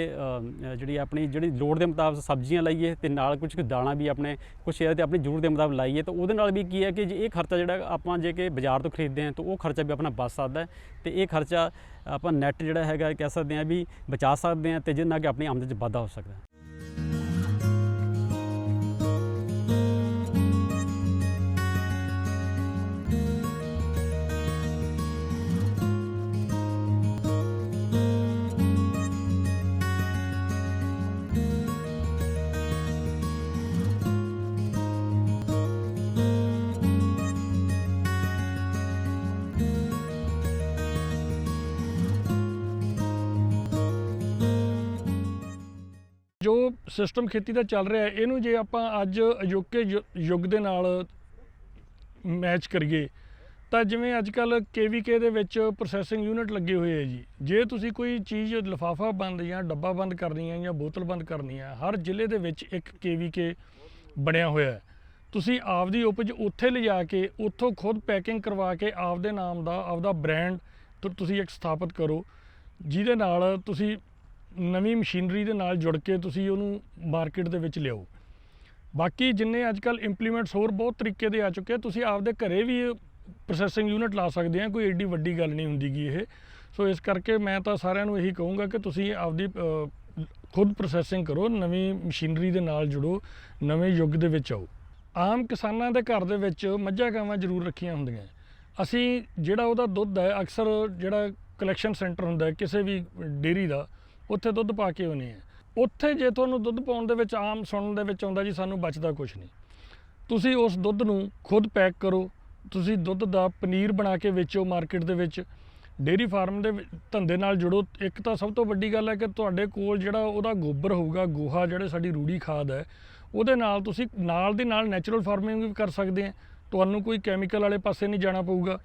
ਜਿਹੜੀ ਆਪਣੀ ਜਿਹੜੀ ਲੋੜ ਦੇ ਮੁਤਾਬਕ ਸਬਜ਼ੀਆਂ ਲਾਈਏ ਤੇ ਨਾਲ ਕੁਝ ਕੁ ਦਾਣਾ ਵੀ ਆਪਣੇ ਕੁਝ ਏਰੀਆ ਤੇ ਆਪਣੀ ਜ਼ਰੂਰਤ ਦੇ ਮੁਤਾਬਕ ਲਾਈਏ, ਤਾਂ ਉਹਦੇ ਨਾਲ ਵੀ ਕੀ ਹੈ ਕਿ ਜੇ ਇਹ ਖਰਚਾ ਜਿਹੜਾ ਆਪਾਂ ਜੇ ਕਿ ਬਾਜ਼ਾਰ ਤੋਂ ਖਰੀਦਦੇ ਹਾਂ, ਤਾਂ ਉਹ ਖਰਚਾ ਵੀ ਆਪਣਾ ਬਚ ਸਕਦਾ ਹੈ ਤੇ ਇਹ ਖਰਚਾ ਆਪਾਂ ਨੈਟ ਜਿਹੜਾ ਹੈਗਾ, ਕਹਿ ਸਕਦੇ ਹਾਂ ਵੀ ਬਚਾ ਸਕਦੇ ਹਾਂ ਤੇ ਜਿਹਦੇ ਨਾਲ ਕਿ ਆਪਣੀ ਆਮਦਨ 'ਚ ਵਾਧਾ ਹੋ ਸਕਦਾ ਸਿਸਟਮ ਖੇਤੀ ਦਾ ਚੱਲ ਰਿਹਾ ਇਹਨੂੰ ਜੇ ਆਪਾਂ ਅੱਜ ਅਜੋਕੇ ਯੁ- ਯੁੱਗ ਦੇ ਨਾਲ ਮੈਚ ਕਰੀਏ, ਤਾਂ ਜਿਵੇਂ ਅੱਜ ਕੱਲ ਕੇਵੀਕੇ ਦੇ ਵਿੱਚ ਪ੍ਰੋਸੈਸਿੰਗ ਯੂਨਿਟ ਲੱਗੇ ਹੋਏ ਹੈ ਜੀ। ਜੇ ਤੁਸੀਂ ਕੋਈ ਚੀਜ਼ ਲਿਫਾਫਾ ਬੰਦ ਜਾਂ ਡੱਬਾ ਬੰਦ ਕਰਨੀ ਹੈ ਜਾਂ ਬੋਤਲ ਬੰਦ ਕਰਨੀ ਹੈ, ਹਰ ਜ਼ਿਲ੍ਹੇ ਦੇ ਵਿੱਚ ਇੱਕ ਕੇਵੀਕੇ ਬਣਿਆ ਹੋਇਆ ਹੈ। ਤੁਸੀਂ ਆਪਦੀ ਉਪਜ ਉੱਥੇ ਲਿਜਾ ਕੇ, ਉੱਥੋਂ ਖੁਦ ਪੈਕਿੰਗ ਕਰਵਾ ਕੇ ਆਪਦੇ ਨਾਮ ਦਾ, ਆਪਦਾ ਬ੍ਰਾਂਡ ਤੁਸੀਂ ਇੱਕ ਸਥਾਪਿਤ ਕਰੋ, ਜਿਹਦੇ ਨਾਲ ਤੁਸੀਂ ਨਵੀਂ ਮਸ਼ੀਨਰੀ ਦੇ ਨਾਲ ਜੁੜ ਕੇ ਤੁਸੀਂ ਉਹਨੂੰ ਮਾਰਕੀਟ ਦੇ ਵਿੱਚ ਲਿਆਓ। ਬਾਕੀ ਜਿੰਨੇ ਅੱਜ ਕੱਲ ਇੰਪਲੀਮੈਂਟਸ ਹੋਰ ਬਹੁਤ ਤਰੀਕੇ ਦੇ ਆ ਚੁੱਕੇ ਤੁਸੀਂ ਆਪਦੇ ਘਰੇ ਵੀ ਪ੍ਰੋਸੈਸਿੰਗ ਯੂਨਿਟ ਲਾ ਸਕਦੇ ਆ, ਕੋਈ ਏਡੀ ਵੱਡੀ ਗੱਲ ਨਹੀਂ ਹੁੰਦੀਗੀ ਇਹ। ਸੋ ਇਸ ਕਰਕੇ ਮੈਂ ਤਾਂ ਸਾਰਿਆਂ ਨੂੰ ਇਹੀ ਕਹੂੰਗਾ ਕਿ ਤੁਸੀਂ ਆਪਦੀ ਖੁਦ ਪ੍ਰੋਸੈਸਿੰਗ ਕਰੋ, ਨਵੀਂ ਮਸ਼ੀਨਰੀ ਦੇ ਨਾਲ ਜੁੜੋ, ਨਵੇਂ ਯੁੱਗ ਦੇ ਵਿੱਚ ਆਓ। ਆਮ ਕਿਸਾਨਾਂ ਦੇ ਘਰ ਦੇ ਵਿੱਚ ਮੱਝਾਂ ਗਾਵਾਂ ਜ਼ਰੂਰ ਰੱਖੀਆਂ ਹੁੰਦੀਆਂ। ਅਸੀਂ ਜਿਹੜਾ ਉਹਦਾ ਦੁੱਧ ਹੈ, ਅਕਸਰ ਜਿਹੜਾ ਕਲੈਕਸ਼ਨ ਸੈਂਟਰ ਹੁੰਦਾ ਹੈ, ਕਿਸੇ ਵੀ ਡੇਅਰੀ ਦਾ ਉੱਥੇ ਦੁੱਧ ਪਾ ਕੇ ਆਉਂਦੇ ਆ। ਉੱਥੇ ਜੇ ਤੁਹਾਨੂੰ ਦੁੱਧ ਪਾਉਣ ਦੇ ਵਿੱਚ, ਆਮ ਸੁਣਨ ਦੇ ਵਿੱਚ ਆਉਂਦਾ ਜੀ, ਸਾਨੂੰ ਬਚਦਾ ਕੁਝ ਨਹੀਂ। ਤੁਸੀਂ ਉਸ ਦੁੱਧ ਨੂੰ ਖੁਦ ਪੈਕ ਕਰੋ। ਤੁਸੀਂ ਦੁੱਧ ਦਾ ਪਨੀਰ ਬਣਾ ਕੇ ਵੇਚੋ ਮਾਰਕੀਟ ਦੇ ਵਿੱਚ। ਡੇਅਰੀ ਫਾਰਮ ਦੇ ਧੰਦੇ ਨਾਲ ਜੁੜੋ। ਇੱਕ ਤਾਂ ਸਭ ਤੋਂ ਵੱਡੀ ਗੱਲ ਹੈ ਕਿ ਤੁਹਾਡੇ ਕੋਲ ਜਿਹੜਾ ਉਹਦਾ ਗੋਬਰ ਹੋਊਗਾ, ਗੋਹਾ ਜਿਹੜੇ ਸਾਡੀ ਰੂੜੀ ਖਾਦ ਹੈ, ਉਹਦੇ ਨਾਲ ਤੁਸੀਂ ਨਾਲ ਦੀ ਨਾਲ ਨੈਚੁਰਲ ਫਾਰਮਿੰਗ ਵੀ ਕਰ ਸਕਦੇ ਆ। ਤੁਹਾਨੂੰ ਕੋਈ ਕੈਮੀਕਲ ਵਾਲੇ ਪਾਸੇ ਨਹੀਂ ਜਾਣਾ ਪਊਗਾ।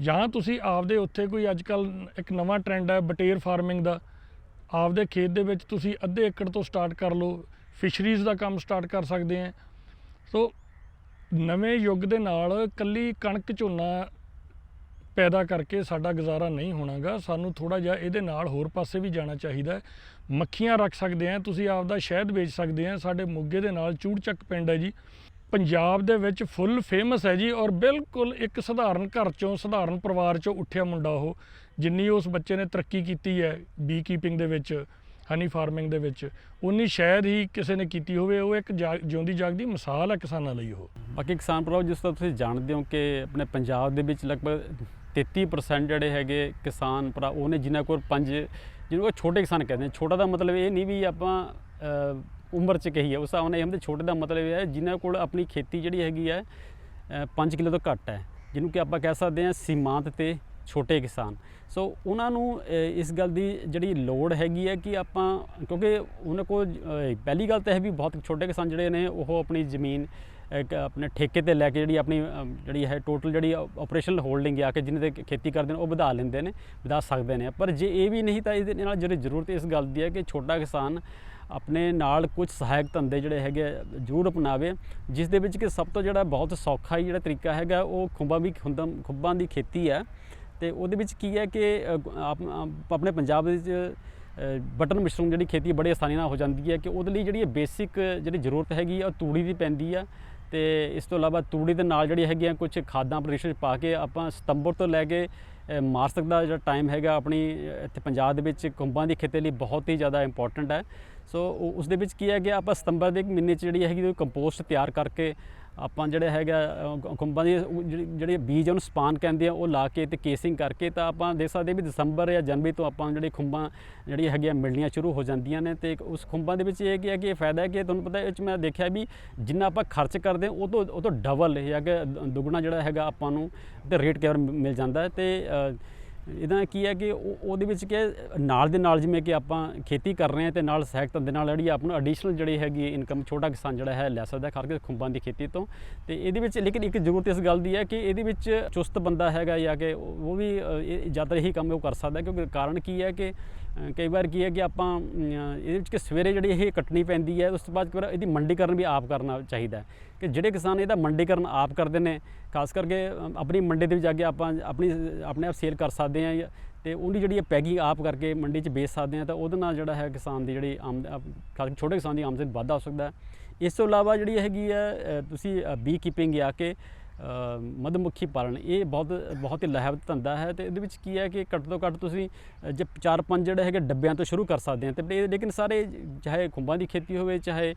ਜਾਂ ਤੁਸੀਂ ਆਪਦੇ ਉੱਥੇ ਕੋਈ ਅੱਜ ਕੱਲ ਇੱਕ ਨਵਾਂ ਟ੍ਰੈਂਡ ਹੈ, ਬਟੇਰ ਫਾਰਮਿੰਗ ਦਾ। ਆਪਦੇ ਖੇਤ ਦੇ ਵਿੱਚ ਤੁਸੀਂ ਅੱਧੇ ਏਕੜ ਤੋਂ ਸਟਾਰਟ ਕਰ ਲਓ ਫਿਸ਼ਰੀਜ਼ ਦਾ ਕੰਮ ਸਟਾਰਟ ਕਰ ਸਕਦੇ ਆ। ਸੋ ਨਵੇਂ ਯੁੱਗ ਦੇ ਨਾਲ ਕੱਲੀ ਕਣਕ ਝੋਨਾ ਪੈਦਾ ਕਰਕੇ ਸਾਡਾ ਗੁਜ਼ਾਰਾ ਨਹੀਂ ਹੋਣਾਗਾ, ਸਾਨੂੰ ਥੋੜਾ ਜਿਹਾ ਇਹਦੇ ਨਾਲ ਹੋਰ ਪਾਸੇ ਵੀ ਜਾਣਾ ਚਾਹੀਦਾ ਮੱਖੀਆਂ ਰੱਖ ਸਕਦੇ ਆ, ਤੁਸੀਂ ਆਪਦਾ ਸ਼ਹਿਦ ਵੇਚ ਸਕਦੇ ਆ, ਸਾਡੇ ਮੋਗੇ ਦੇ ਨਾਲ ਚੂੜਚੱਕ ਪਿੰਡ ਹੈ ਜੀ। ਪੰਜਾਬ ਦੇ ਵਿੱਚ ਫੁੱਲ ਫੇਮਸ ਹੈ ਜੀ ਔਰ ਬਿਲਕੁਲ ਇੱਕ ਸਧਾਰਨ ਘਰ ਚੋਂ, ਸਧਾਰਨ ਪਰਿਵਾਰ ਚੋਂ ਉੱਠਿਆ ਮੁੰਡਾ ਉਹ, ਜਿੰਨੀ ਉਸ ਬੱਚੇ ਨੇ ਤਰੱਕੀ ਕੀਤੀ ਹੈ ਬੀ ਕੀਪਿੰਗ ਦੇ ਵਿੱਚ ਹਨੀ ਫਾਰਮਿੰਗ ਦੇ ਵਿੱਚ ਉਨੀ ਸ਼ਾਇਦ ਹੀ ਕਿਸੇ ਨੇ ਕੀਤੀ ਹੋਵੇ, ਉਹ ਇੱਕ ਜਾ- ਜਿਉਂਦੀ ਜਾਗਦੀ ਮਿਸਾਲ ਹੈ ਕਿਸਾਨਾਂ ਲਈ ਉਹ। ਬਾਕੀ ਕਿਸਾਨ ਭਰਾਓ, ਜਿਸ ਤਰ੍ਹਾਂ ਤੁਸੀਂ ਜਾਣਦੇ ਹੋ ਕਿ ਆਪਣੇ ਪੰਜਾਬ ਦੇ ਵਿੱਚ ਲਗਭਗ 33% ਜਿਹੜੇ ਹੈਗੇ ਕਿਸਾਨ ਭਰਾ, ਉਹਨੇ ਜਿਨ੍ਹਾਂ ਕੋਲ ਪੰਜ, ਜਿਹਨੂੰ ਉਹ ਛੋਟੇ ਕਿਸਾਨ ਕਹਿੰਦੇ ਨੇ। ਛੋਟਾ ਦਾ ਮਤਲਬ ਇਹ ਨਹੀਂ ਵੀ ਆਪਾਂ ਉਮਰ 'ਚ ਕਹੀ ਹੈ ਉਸ ਹਿਸਾਬ ਨਾਲ ਇਹ ਹੁੰਦੇ ਛੋਟੇ ਦਾ ਮਤਲਬ ਇਹ ਹੈ, ਜਿਨ੍ਹਾਂ ਕੋਲ ਆਪਣੀ ਖੇਤੀ ਜਿਹੜੀ ਹੈਗੀ ਹੈ 5 ਕਿਲੋ ਤੋਂ ਘੱਟ ਹੈ, ਜਿਹਨੂੰ ਕਿ ਆਪਾਂ ਕਹਿ ਸਕਦੇ ਹਾਂ ਸੀਮਾਂਤ ਤੇ ਛੋਟੇ ਕਿਸਾਨ। ਸੋ ਉਹਨਾਂ ਨੂੰ ਇਸ ਗੱਲ ਦੀ ਜਿਹੜੀ ਲੋੜ ਹੈਗੀ ਹੈ ਕਿ ਆਪਾਂ, ਕਿਉਂਕਿ ਉਹਨਾਂ ਕੋਲ ਪਹਿਲੀ ਗੱਲ ਤਾਂ ਇਹ ਵੀ ਬਹੁਤ ਛੋਟੇ ਕਿਸਾਨ ਜਿਹੜੇ ਨੇ, ਉਹ ਆਪਣੀ ਜ਼ਮੀਨ ਆਪਣੇ ਠੇਕੇ ਤੇ ਲੈ ਕੇ ਜਿਹੜੀ ਆਪਣੀ ਜਿਹੜੀ ਹੈ ਟੋਟਲ ਜਿਹੜੀ ਆਪਰੇਸ਼ਨਲ ਹੋਲਡਿੰਗ ਆ ਕੇ ਜਿਹਨਾਂ ਤੇ ਖੇਤੀ ਕਰਦੇ ਨੇ ਉਹ ਵਧਾ ਲੈਂਦੇ ਨੇ ਵਧਾ ਸਕਦੇ ਨੇ। ਪਰ ਜੇ ਇਹ ਵੀ ਨਹੀਂ ਤਾਂ ਇਹਦੇ ਨਾਲ ਜਿਹੜੀ ਜ਼ਰੂਰਤ ਇਸ ਗੱਲ ਦੀ ਹੈ ਕਿ ਛੋਟਾ ਕਿਸਾਨ ਆਪਣੇ ਨਾਲ ਕੁਝ ਸਹਾਇਕ ਧੰਦੇ ਜਿਹੜੇ ਹੈਗੇ ਆ, ਜ਼ਰੂਰ ਅਪਣਾਵੇ ਜਿਸ ਦੇ ਵਿੱਚ ਕਿ ਸਭ ਤੋਂ ਜਿਹੜਾ ਬਹੁਤ ਸੌਖਾ ਹੀ ਜਿਹੜਾ ਤਰੀਕਾ ਹੈਗਾ ਉਹ ਖੁੰਬਾਂ ਵੀ ਖੁੰਦਾਂ ਖੁੰਬਾਂ ਦੀ ਖੇਤੀ ਹੈ। ਤੇ ਉਹਦੇ ਵਿੱਚ ਕੀ ਹੈ ਕਿ ਆਪਣੇ ਪੰਜਾਬ ਵਿੱਚ ਅ, ਬਟਨ ਮਸ਼ਰੂਮ ਜਿਹੜੀ ਖੇਤੀ ਬੜੀ ਆਸਾਨੀ ਨਾਲ ਹੋ ਜਾਂਦੀ ਹੈ ਕਿ ਉਹਦੇ ਲਈ ਜਿਹੜੀ ਬੇਸਿਕ ਜਿਹੜੀ ਜ਼ਰੂਰਤ ਹੈਗੀ ਆ ਉਹ ਤੂੜੀ ਦੀ ਪੈਂਦੀ ਆ ਤੇ ਇਸ ਤੋਂ ਇਲਾਵਾ ਤੂੜੀ ਦੇ ਨਾਲ ਜਿਹੜੀ ਹੈਗੀਆਂ ਕੁਝ ਖਾਦਾਂ ਪ੍ਰਦੇਸ਼ ਪਾ ਕੇ ਆਪਾਂ ਸਤੰਬਰ ਤੋਂ ਲੈ ਕੇ ਅ, ਮਾਰਚ ਤੱਕ ਦਾ ਜਿਹੜਾ ਟਾਈਮ ਹੈਗਾ ਆਪਣੀ ਇੱਥੇ ਪੰਜਾਬ ਦੇ ਵਿੱਚ ਖੁੰਬਾਂ ਦੀ ਖੇਤੀ ਲਈ ਬਹੁਤ ਹੀ ਜ਼ਿਆਦਾ ਇੰਪੋਰਟੈਂਟ ਹੈ। ਸੋ ਉਸ ਦੇ ਵਿੱਚ ਕੀ ਹੈ ਕਿ ਆਪਾਂ ਸਤੰਬਰ ਦੇ ਮਹੀਨੇ 'ਚ ਜਿਹੜੀ ਹੈਗੀ ਉਹ ਕੰਪੋਸਟ ਤਿਆਰ ਕਰਕੇ ਆਪਾਂ ਜਿਹੜਾ ਹੈਗਾ ਖੁੰਬਾਂ ਦੀ ਜਿਹੜੀ- ਜਿਹੜੇ ਬੀਜ ਉਹਨੂੰ ਸਪਾਨ ਕਹਿੰਦੇ ਆ, ਉਹ ਲਾ ਕੇ ਤੇ ਕੇਸਿੰਗ ਕਰਕੇ ਤਾਂ ਆਪਾਂ ਦੇਖ ਸਕਦੇ ਵੀ ਦਸੰਬਰ ਜਾਂ ਜਨਵਰੀ ਤੋਂ ਆਪਾਂ ਜਿਹੜੀ ਖੁੰਬਾਂ ਜਿਹੜੀਆਂ ਹੈਗੀਆਂ ਮਿਲਣੀਆਂ ਸ਼ੁਰੂ ਹੋ ਜਾਂਦੀਆਂ ਨੇ ਤੇ ਉਸ ਖੁੰਬਾਂ ਦੇ ਵਿੱਚ ਇਹ ਕੀ ਹੈ ਕਿ ਇਹ ਫਾਇਦਾ ਹੈ ਕਿ ਤੁਹਾਨੂੰ ਪਤਾ ਇਹ 'ਚ ਮੈਂ ਦੇਖਿਆ ਵੀ ਜਿੰਨਾ ਆਪਾਂ ਖਰਚ ਕਰਦੇ ਉਹ ਤੋਂ ਉਹ ਤੋਂ ਡਬਲ ਜਾਂ ਕਿ ਦੁੱਗਣਾ ਜਿਹੜਾ ਹੈਗਾ ਆਪਾਂ ਨੂੰ ਤੇ ਰੇਟ ਕੇਵਰ ਮਿਲ ਜਾਂਦਾ ਹੈ ਤੇ ਇਹਦਾ ਕੀ ਹੈ ਕਿ ਉਹ- ਉਹਦੇ ਵਿੱਚ ਕਿ ਨਾਲ ਦੇ ਨਾਲ ਜਿਵੇਂ ਕਿ ਆਪਾਂ ਖੇਤੀ ਕਰ ਰਹੇ ਹਾਂ ਤੇ ਨਾਲ ਸਹਾਇਕ ਧੰਦੇ ਨਾਲ ਜਿਹੜੀ ਆਪ ਨੂੰ ਐਡੀਸ਼ਨਲ ਜਿਹੜੀ ਹੈਗੀ ਇਨਕਮ ਛੋਟਾ ਕਿਸਾਨ ਜਿਹੜਾ ਹੈ ਲੈ ਸਕਦਾ ਖਾਸ ਕਰਕੇ ਖੁੰਬਾਂ ਦੀ ਖੇਤੀ ਤੋਂ। ਤੇ ਇਹਦੇ ਵਿੱਚ ਲੇਕਿਨ ਇੱਕ ਜ਼ਰੂਰਤ ਇਸ ਗੱਲ ਦੀ ਹੈ ਕਿ ਇਹਦੇ ਵਿੱਚ ਚੁਸਤ ਬੰਦਾ ਹੈਗਾ ਜਾਂ ਕਿ ਉਹ ਵੀ ਇਹ ਜ਼ਿਆਦਾ ਇਹੀ ਕੰਮ ਉਹ ਕਰ ਸਕਦਾ ਕਿਉਂਕਿ ਕਾਰਨ ਕੀ ਹੈ ਕਿ ਕਈ ਵਾਰ ਕੀ ਹੈ ਕਿ ਆਪਾਂ ਇਹਦੇ ਵਿੱਚ ਕਿ ਸਵੇਰੇ ਜਿਹੜੀ ਇਹ ਕੱਟਣੀ ਪੈਂਦੀ ਹੈ, ਉਸ ਤੋਂ ਬਾਅਦ ਫਿਰ ਇਹਦੀ ਮੰਡੀਕਰਨ ਵੀ ਆਪ ਕਰਨਾ ਚਾਹੀਦਾ ਕਿ ਜਿਹੜੇ ਕਿਸਾਨ ਇਹਦਾ ਮੰਡੀਕਰਨ ਆਪ ਕਰਦੇ ਨੇ, ਖਾਸ ਕਰਕੇ ਆਪਣੀ ਮੰਡੀ ਦੇ ਵਿੱਚ ਜਾ ਕੇ ਆਪਾਂ ਆਪਣੀ, ਆਪਣੇ ਆਪ ਸੇਲ ਕਰ ਸਕਦੇ ਹਾਂ ਜਾਂ- ਤੇ ਉਹਦੀ ਜਿਹੜੀ ਪੈਕਿੰਗ ਆਪ ਕਰਕੇ ਮੰਡੀ 'ਚ ਵੇਚ ਸਕਦੇ ਹਾਂ, ਤਾਂ ਉਹਦੇ ਨਾਲ ਜਿਹੜਾ ਹੈ ਕਿਸਾਨ ਦੀ ਜਿਹੜੀ ਆਮਦਨ ਆਪ- ਛੋਟੇ ਕਿਸਾਨ ਦੀ ਆਮਦਨ 'ਚ ਵਾਧਾ ਹੋ ਸਕਦਾ ਇਸ ਤੋਂ ਇਲਾਵਾ ਜਿਹੜੀ ਹੈਗੀ ਹੈ ਤੁਸੀਂ ਬੀ ਕੀਪਿੰਗ ਆ ਕੇ ਮਧੂਮੱਖੀ ਪਾਲਣ। ਇਹ ਬਹੁਤ ਬਹੁਤ ਹੀ ਲਾਹੇਵੰਦ ਧੰਦਾ ਹੈ ਤੇ ਇਹਦੇ ਵਿੱਚ ਕੀ ਹੈ ਕਿ ਘੱਟ ਤੋਂ ਘੱਟ ਤੁਸੀਂ ਜੇ ਚਾਰ ਪੰਜ ਜਿਹੜੇ ਹੈਗੇ ਡੱਬਿਆਂ ਤੋਂ ਸ਼ੁਰੂ ਕਰ ਸਕਦੇ ਆ ਤੇ ਇਹ- ਲੇਕਿਨ ਸਾਰੇ ਚਾਹੇ ਖੁੰਬਾਂ ਦੀ ਖੇਤੀ ਹੋਵੇ, ਚਾਹੇ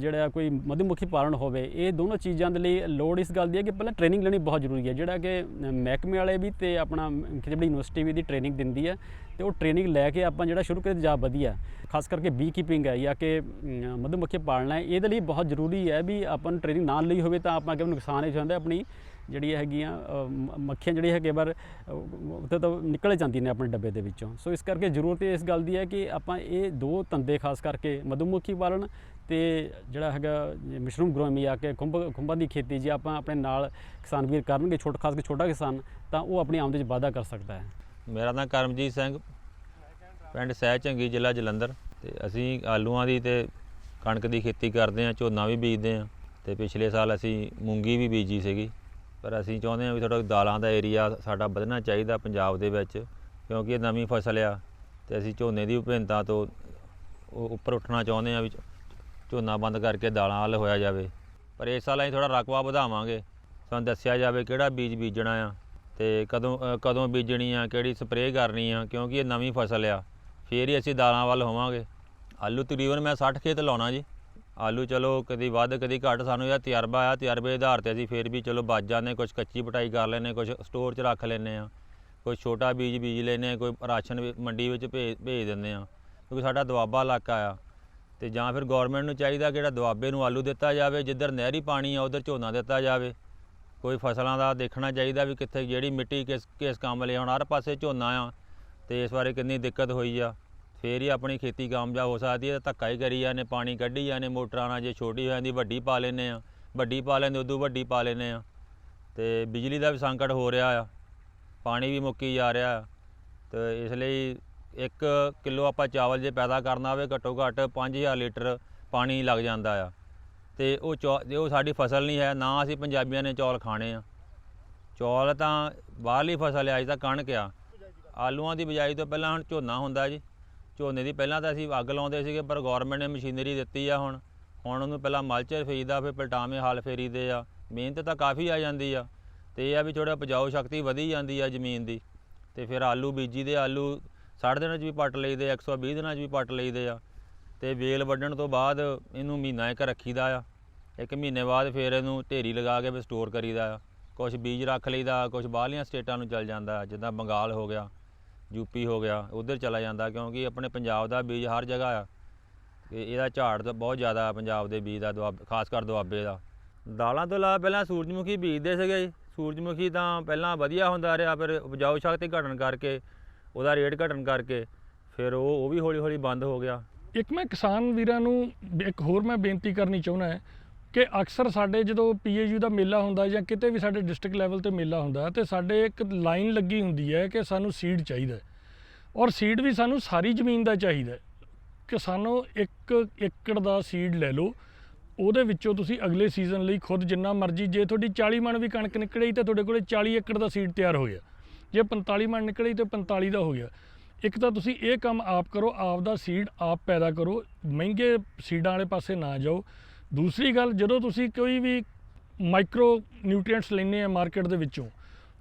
ਜਿਹੜਾ ਕੋਈ ਮਧੂਮੱਖੀ ਪਾਲਣ ਹੋਵੇ ਇਹ ਦੋਨੋਂ ਚੀਜ਼ਾਂ ਦੇ ਲਈ ਲੋੜ ਇਸ ਗੱਲ ਦੀ ਹੈ ਕਿ ਪਹਿਲਾਂ ਟ੍ਰੇਨਿੰਗ ਲੈਣੀ ਬਹੁਤ ਜ਼ਰੂਰੀ ਹੈ। ਜਿਹੜਾ ਕਿ ਮਹਿਕਮੇ ਵਾਲੇ ਵੀ ਤੇ ਆਪਣਾ ਖੇਤੀਬਾੜੀ ਯੂਨੀਵਰਸਿਟੀ ਵੀ ਦੀ ਟ੍ਰੇਨਿੰਗ ਦਿੰਦੀ ਹੈ ਤੇ ਉਹ ਟ੍ਰੇਨਿੰਗ ਲੈ ਕੇ ਆਪਾਂ ਜਿਹੜਾ ਸ਼ੁਰੂ ਕਰੀਏ ਜਾ ਵਧੀਆ। ਖਾਸ ਕਰਕੇ ਬੀ ਕੀਪਿੰਗ ਹੈ ਜਾਂ ਕਿ ਅਮ, ਮਧੂਮੱਖੀ ਪਾਲਣਾ ਹੈ ਇਹਦੇ ਲਈ ਬਹੁਤ ਜ਼ਰੂਰੀ ਹੈ ਵੀ ਆਪਾਂ ਨੂੰ ਟ੍ਰੇਨਿੰਗ ਨਾ ਲਈ ਹੋਵੇ ਤਾਂ ਆਪਾਂ ਕਿਵੇਂ ਨੁਕਸਾਨ ਹੀ ਹੋ ਜਾਂਦਾ ਆਪਣੀ ਜਿਹੜੀ ਹੈਗੀਆਂ ਮ- ਮੱਖੀਆਂ ਜਿਹੜੀਆਂ ਹੈਗੇ ਵਾਰ ਉੱਥੇ ਤਾਂ ਨਿਕਲ ਜਾਂਦੀਆਂ ਨੇ ਆਪਣੇ ਡੱਬੇ ਦੇ ਵਿੱਚੋਂ। ਸੋ ਇਸ ਕਰਕੇ ਜ਼ਰੂਰਤ ਇਸ ਗੱਲ ਦੀ ਹੈ ਕਿ ਆਪਾਂ ਇਹ ਦੋ ਧੰਦੇ ਖਾਸ ਕਰਕੇ ਮਧੂਮੱਖੀ ਪਾਲਣ ਤੇ ਜਿਹੜਾ ਹੈਗਾ ਮਸ਼ਰੂਮ ਗਰੋਇੰਗ ਆ ਕੇ ਖੁੰਭ, ਖੁੰਭਾਂ ਦੀ ਖੇਤੀ ਜੇ ਆਪਾਂ ਆਪਣੇ ਨਾਲ ਕਿਸਾਨ ਵੀਰ ਕਰਨਗੇ, ਛੋਟਾ, ਖਾਸ ਕੇ ਛੋਟਾ ਕਿਸਾਨ, ਤਾਂ ਉਹ ਆਪਣੀ ਆਮਦਨ 'ਚ ਵਾਧਾ ਕਰ ਸਕਦਾ ਹੈ। ਮੇਰਾ ਨਾਮ ਕਰਮਜੀਤ ਸਿੰਘ, ਪਿੰਡ ਸਹਿ ਚੰਗੀ ਜ਼ਿਲ੍ਹਾ ਜਲੰਧਰ। ਤੇ ਅਸੀਂ ਆਲੂਆਂ ਦੀ ਤੇ ਕਣਕ ਦੀ ਖੇਤੀ ਕਰਦੇ ਹਾਂ, ਝੋਨਾ ਵੀ ਬੀਜਦੇ ਹਾਂ। ਤੇ ਪਿਛਲੇ ਸਾਲ ਅਸੀਂ ਮੂੰਗੀ ਵੀ ਬੀਜੀ ਸੀਗੀ। ਪਰ ਅਸੀਂ ਚਾਹੁੰਦੇ ਹਾਂ ਵੀ ਥੋੜਾ ਦਾਲਾਂ ਦਾ ਏਰੀਆ ਸਾਡਾ ਵਧਣਾ ਚਾਹੀਦਾ ਪੰਜਾਬ ਦੇ ਵਿੱਚ, ਕਿਉਂਕਿ ਇਹ ਨਵੀਂ ਫਸਲ ਆ ਤੇ ਅਸੀਂ ਝੋਨੇ ਦੀ ਵਿਭਿੰਨਤਾ ਤੋਂ ਉੱਪਰ ਉੱਠਣਾ ਚਾਹੁੰਦੇ ਹਾਂ ਵੀ ਝੋਨਾ ਬੰਦ ਕਰਕੇ ਦਾਲਾਂ ਵੱਲ ਹੋਇਆ ਜਾਵੇ। ਪਰ ਇਸ ਸਾਲ ਅਸੀਂ ਥੋੜਾ ਰਕਬਾ ਵਧਾਵਾਂਗੇ। ਸਾਨੂੰ ਦੱਸਿਆ ਜਾਵੇ ਕਿਹੜਾ ਬੀਜ ਬੀਜਣਾ ਆ ਤੇ ਕਦੋਂ ਕਦੋਂ ਬੀਜਣੀ ਆ, ਕਿਹੜੀ ਸਪਰੇਅ ਕਰਨੀ ਆ, ਕਿਉਂਕਿ ਇਹ ਨਵੀਂ ਫਸਲ ਆ। ਫੇਰ ਹੀ ਅਸੀਂ ਦਾਲਾਂ ਵੱਲ ਹੋਵਾਂਗੇ। ਆਲੂ ਤਕਰੀਬਨ ਮੈਂ 60 ਖੇਤ ਲਾਉਣਾ ਜੀ। ਆਲੂ ਚਲੋ ਕਦੀ ਵੱਧ, ਕਦੀ ਘੱਟ ਸਾਨੂੰ ਇਹਦਾ ਤਜਰਬਾ ਆ ਤਜਰਬੇ ਦੇ ਆਧਾਰ ਤੇ ਅਸੀਂ ਫੇਰ ਵੀ ਚਲੋ ਬਚ ਜਾਂਦੇ ਕੁਝ ਕੱਚੀ ਪਟਾਈ ਕਰ ਲੈਂਦੇ ਕੁਝ ਸਟੋਰ 'ਚ ਰੱਖ ਲੈਂਦੇ ਆ ਕੋਈ ਛੋਟਾ ਬੀਜ ਬੀਜ ਲੈਂਦੇ ਆ ਕੋਈ ਰਾਸ਼ਨ ਵੀ ਮੰਡੀ ਵਿੱਚ ਭੇਜ ਭੇਜ ਦਿੰਦੇ ਆ ਕਿਉਂਕਿ ਸਾਡਾ ਦੁਆਬਾ ਇਲਾਕਾ ਆ ਤੇ ਜਾਂ ਫਿਰ ਗਵਰਨਮੈਂਟ ਨੂੰ ਚਾਹੀਦਾ ਕਿ ਜਿਹੜਾ ਦੁਆਬੇ ਨੂੰ ਆਲੂ ਦਿੱਤਾ ਜਾਵੇ, ਜਿੱਧਰ ਨਹਿਰੀ ਪਾਣੀ ਆ ਉਧਰ ਝੋਨਾ ਦਿੱਤਾ ਜਾਵੇ, ਕੋਈ ਫਸਲਾਂ ਦਾ ਦੇਖਣਾ ਚਾਹੀਦਾ ਵੀ ਕਿੱਥੇ, ਜਿਹੜੀ ਮਿੱਟੀ ਕਿਸ ਕਿਸ ਕੰਮ ਲਈ ਹੁਣ ਹਰ ਪਾਸੇ ਝੋਨਾ ਆ ਤੇ ਇਸ ਬਾਰੇ ਕਿੰਨੀ ਦਿੱਕਤ ਹੋਈ ਆ। ਫੇਰ ਹੀ ਆਪਣੀ ਖੇਤੀ ਕਾਮਯਾਬ ਹੋ ਸਕਦੀ ਹੈ ਧੱਕਾ ਹੀ ਕਰੀ ਜਾਂਦੇ, ਪਾਣੀ ਕੱਢੀ ਜਾਂਦੇ, ਮੋਟਰਾਂ ਨਾਲ ਜੇ ਛੋਟੀ ਹੋ ਜਾਂਦੀ, ਵੱਡੀ ਪਾ ਲੈਂਦੇ ਆ ਵੱਡੀ ਪਾ ਲੈਂਦੇ, ਉਦੋਂ ਵੱਡੀ ਪਾ ਲੈਂਦੇ ਆ ਤੇ ਬਿਜਲੀ ਦਾ ਵੀ ਸੰਕਟ ਹੋ ਰਿਹਾ ਆ, ਪਾਣੀ ਵੀ ਮੁੱਕੀ ਜਾ ਰਿਹਾ ਆ। ਤੇ ਇਸ ਲਈ 1 ਕਿਲੋ ਆਪਾਂ ਚਾਵਲ ਜੇ ਪੈਦਾ ਕਰਨਾ ਹੋਵੇ, ਘੱਟੋ ਘੱਟ 5000 ਲੀਟਰ ਪਾਣੀ ਲੱਗ ਜਾਂਦਾ ਆ। ਤੇ ਉਹ ਚੌ ਤੇ ਉਹ ਸਾਡੀ ਫਸਲ ਨਹੀਂ ਹੈ, ਨਾ ਅਸੀਂ ਪੰਜਾਬੀਆਂ ਨੇ ਚੌਲ ਖਾਣੇ ਆ। ਚੌਲ ਤਾਂ ਬਾਹਰਲੀ ਫਸਲ ਹੈ ਅੱਜ ਤਾਂ ਕਣਕ ਆ। ਆਲੂਆਂ ਦੀ ਬਿਜਾਈ ਤੋਂ ਪਹਿਲਾਂ ਹੁਣ ਝੋਨਾ ਹੁੰਦਾ ਜੀ। ਝੋਨੇ ਦੀ ਪਹਿਲਾਂ ਤਾਂ ਅਸੀਂ ਅੱਗ ਲਾਉਂਦੇ ਸੀਗੇ ਪਰ ਗਵਰਨਮੈਂਟ ਨੇ ਮਸ਼ੀਨਰੀ ਦਿੱਤੀ ਆ ਹੁਣ। ਹੁਣ ਉਹਨੂੰ ਪਹਿਲਾਂ ਮਲਚਰ ਫੇਰੀਦਾ ਫਿਰ ਪਲਟਾਵੇਂ ਹਾਲ ਫੇਰੀਦੇ ਆ। ਮਿਹਨਤ ਤਾਂ ਕਾਫੀ ਆ ਜਾਂਦੀ ਆ। ਤੇ ਇਹ ਆ ਵੀ ਥੋੜਾ ਉਪਜਾਊ ਸ਼ਕਤੀ ਵਧੀ ਜਾਂਦੀ ਆ ਜ਼ਮੀਨ ਦੀ। ਤੇ ਫਿਰ ਆਲੂ ਬੀਜੀ ਦੇ ਆਲੂ 60 ਦਿਨਾਂ 'ਚ ਵੀ ਪੱਟ ਲਈਦੇ ਆ, 120 ਦਿਨਾਂ 'ਚ ਵੀ ਪੱਟ ਲਈਦੇ ਆ। ਤੇ ਵੇਲ ਵੱਢਣ ਤੋਂ ਬਾਅਦ ਇਹਨੂੰ ਮਹੀਨਾ ਇੱਕ ਰੱਖੀਦਾ ਆ। ਇੱਕ ਮਹੀਨੇ ਬਾਅਦ ਫਿਰ ਇਹਨੂੰ ਢੇਰੀ ਲਗਾ ਕੇ ਵੀ ਸਟੋਰ ਕਰੀਦਾ ਆ। ਕੁਝ ਬੀਜ ਰੱਖ ਲਈਦਾ ਕੁਝ ਬਾਹਰਲੀਆਂ ਸਟੇਟਾਂ ਨੂੰ ਚੱਲ ਜਾਂਦਾ ਜਿੱਦਾਂ ਬੰਗਾਲ ਹੋ ਗਿਆ। ਯੂਪੀ ਹੋ ਗਿਆ, ਉਧਰ ਚਲਾ ਜਾਂਦਾ ਕਿਉਂਕਿ ਆਪਣੇ ਪੰਜਾਬ ਦਾ ਬੀਜ ਹਰ ਜਗ੍ਹਾ ਆ। ਤੇ ਇਹਦਾ ਝਾੜ ਤਾਂ ਬਹੁਤ ਜ਼ਿਆਦਾ ਆ ਪੰਜਾਬ ਦੇ ਬੀਜ ਦਾ, ਦੁਆਬੇ, ਖਾਸ ਕਰ ਦੁਆਬੇ ਦਾ। ਦਾਲਾਂ ਤੋਂ ਇਲਾਵਾ ਪਹਿਲਾਂ ਸੂਰਜਮੁਖੀ ਬੀਜਦੇ ਸੀਗੇ ਜੀ। ਸੂਰਜਮੁਖੀ ਤਾਂ ਪਹਿਲਾਂ ਵਧੀਆ ਹੁੰਦਾ ਰਿਹਾ, ਫਿਰ ਉਪਜਾਊ ਸ਼ਕਤੀ ਘਟਣ ਕਰਕੇ, ਉਹਦਾ ਰੇਟ ਘਟਣ ਕਰਕੇ, ਫਿਰ ਉਹ ਉਹ ਵੀ ਹੌਲੀ ਹੌਲੀ ਬੰਦ ਹੋ ਗਿਆ। ਇੱਕ ਮੈਂ ਕਿਸਾਨ ਵੀਰਾਂ ਨੂੰ ਇੱਕ ਹੋਰ ਮੈਂ ਬੇਨਤੀ ਕਰਨੀ ਚਾਹੁੰਦਾ ਹੈ ਕਿ ਅਕਸਰ ਸਾਡੇ ਜਦੋਂ ਪੀਏਯੂ ਦਾ ਮੇਲਾ ਹੁੰਦਾ ਜਾਂ ਕਿਤੇ ਵੀ ਸਾਡੇ ਡਿਸਟ੍ਰਿਕਟ ਲੈਵਲ ਤੇ ਮੇਲਾ ਹੁੰਦਾ ਤੇ ਸਾਡੇ ਇੱਕ ਲਾਈਨ ਲੱਗੀ ਹੁੰਦੀ ਹੈ ਕਿ ਸਾਨੂੰ ਸੀਡ ਚਾਹੀਦਾ ਔਰ ਸੀਡ ਵੀ ਸਾਨੂੰ ਸਾਰੀ ਜ਼ਮੀਨ ਦਾ ਚਾਹੀਦਾ ਕਿ ਸਾਨੂੰ ਇੱਕ ਏਕੜ ਦਾ ਸੀਡ ਲੈ ਲਓ, ਉਹਦੇ ਵਿੱਚੋਂ ਤੁਸੀਂ ਅਗਲੇ ਸੀਜ਼ਨ ਲਈ ਖੁਦ ਜਿੰਨਾ ਮਰਜ਼ੀ, ਜੇ ਤੁਹਾਡੀ 40 ਮਣ ਵੀ ਕਣਕ ਨਿਕਲੇਈ ਤਾਂ ਤੁਹਾਡੇ ਕੋਲੇ 40 ਏਕੜ ਦਾ ਸੀਡ ਤਿਆਰ ਹੋ ਗਿਆ। ਜੇ 45 ਮਣ ਨਿਕਲੇਈ ਤਾਂ 45 ਦਾ ਹੋ ਗਿਆ। ਇੱਕ ਤਾਂ ਤੁਸੀਂ ਇਹ ਕੰਮ ਆਪ ਕਰੋ, ਆਪ ਦਾ ਸੀਡ ਆਪ ਪੈਦਾ ਕਰੋ, ਮਹਿੰਗੇ ਸੀਡਾਂ ਵਾਲੇ ਪਾਸੇ ਨਾ ਜਾਓ। ਦੂਸਰੀ ਗੱਲ, ਜਦੋਂ ਤੁਸੀਂ ਕੋਈ ਵੀ ਮਾਈਕਰੋ ਨਿਊਟ੍ਰੀਐਂਟਸ ਲੈਣੇ ਆ ਮਾਰਕੀਟ ਦੇ ਵਿੱਚੋਂ,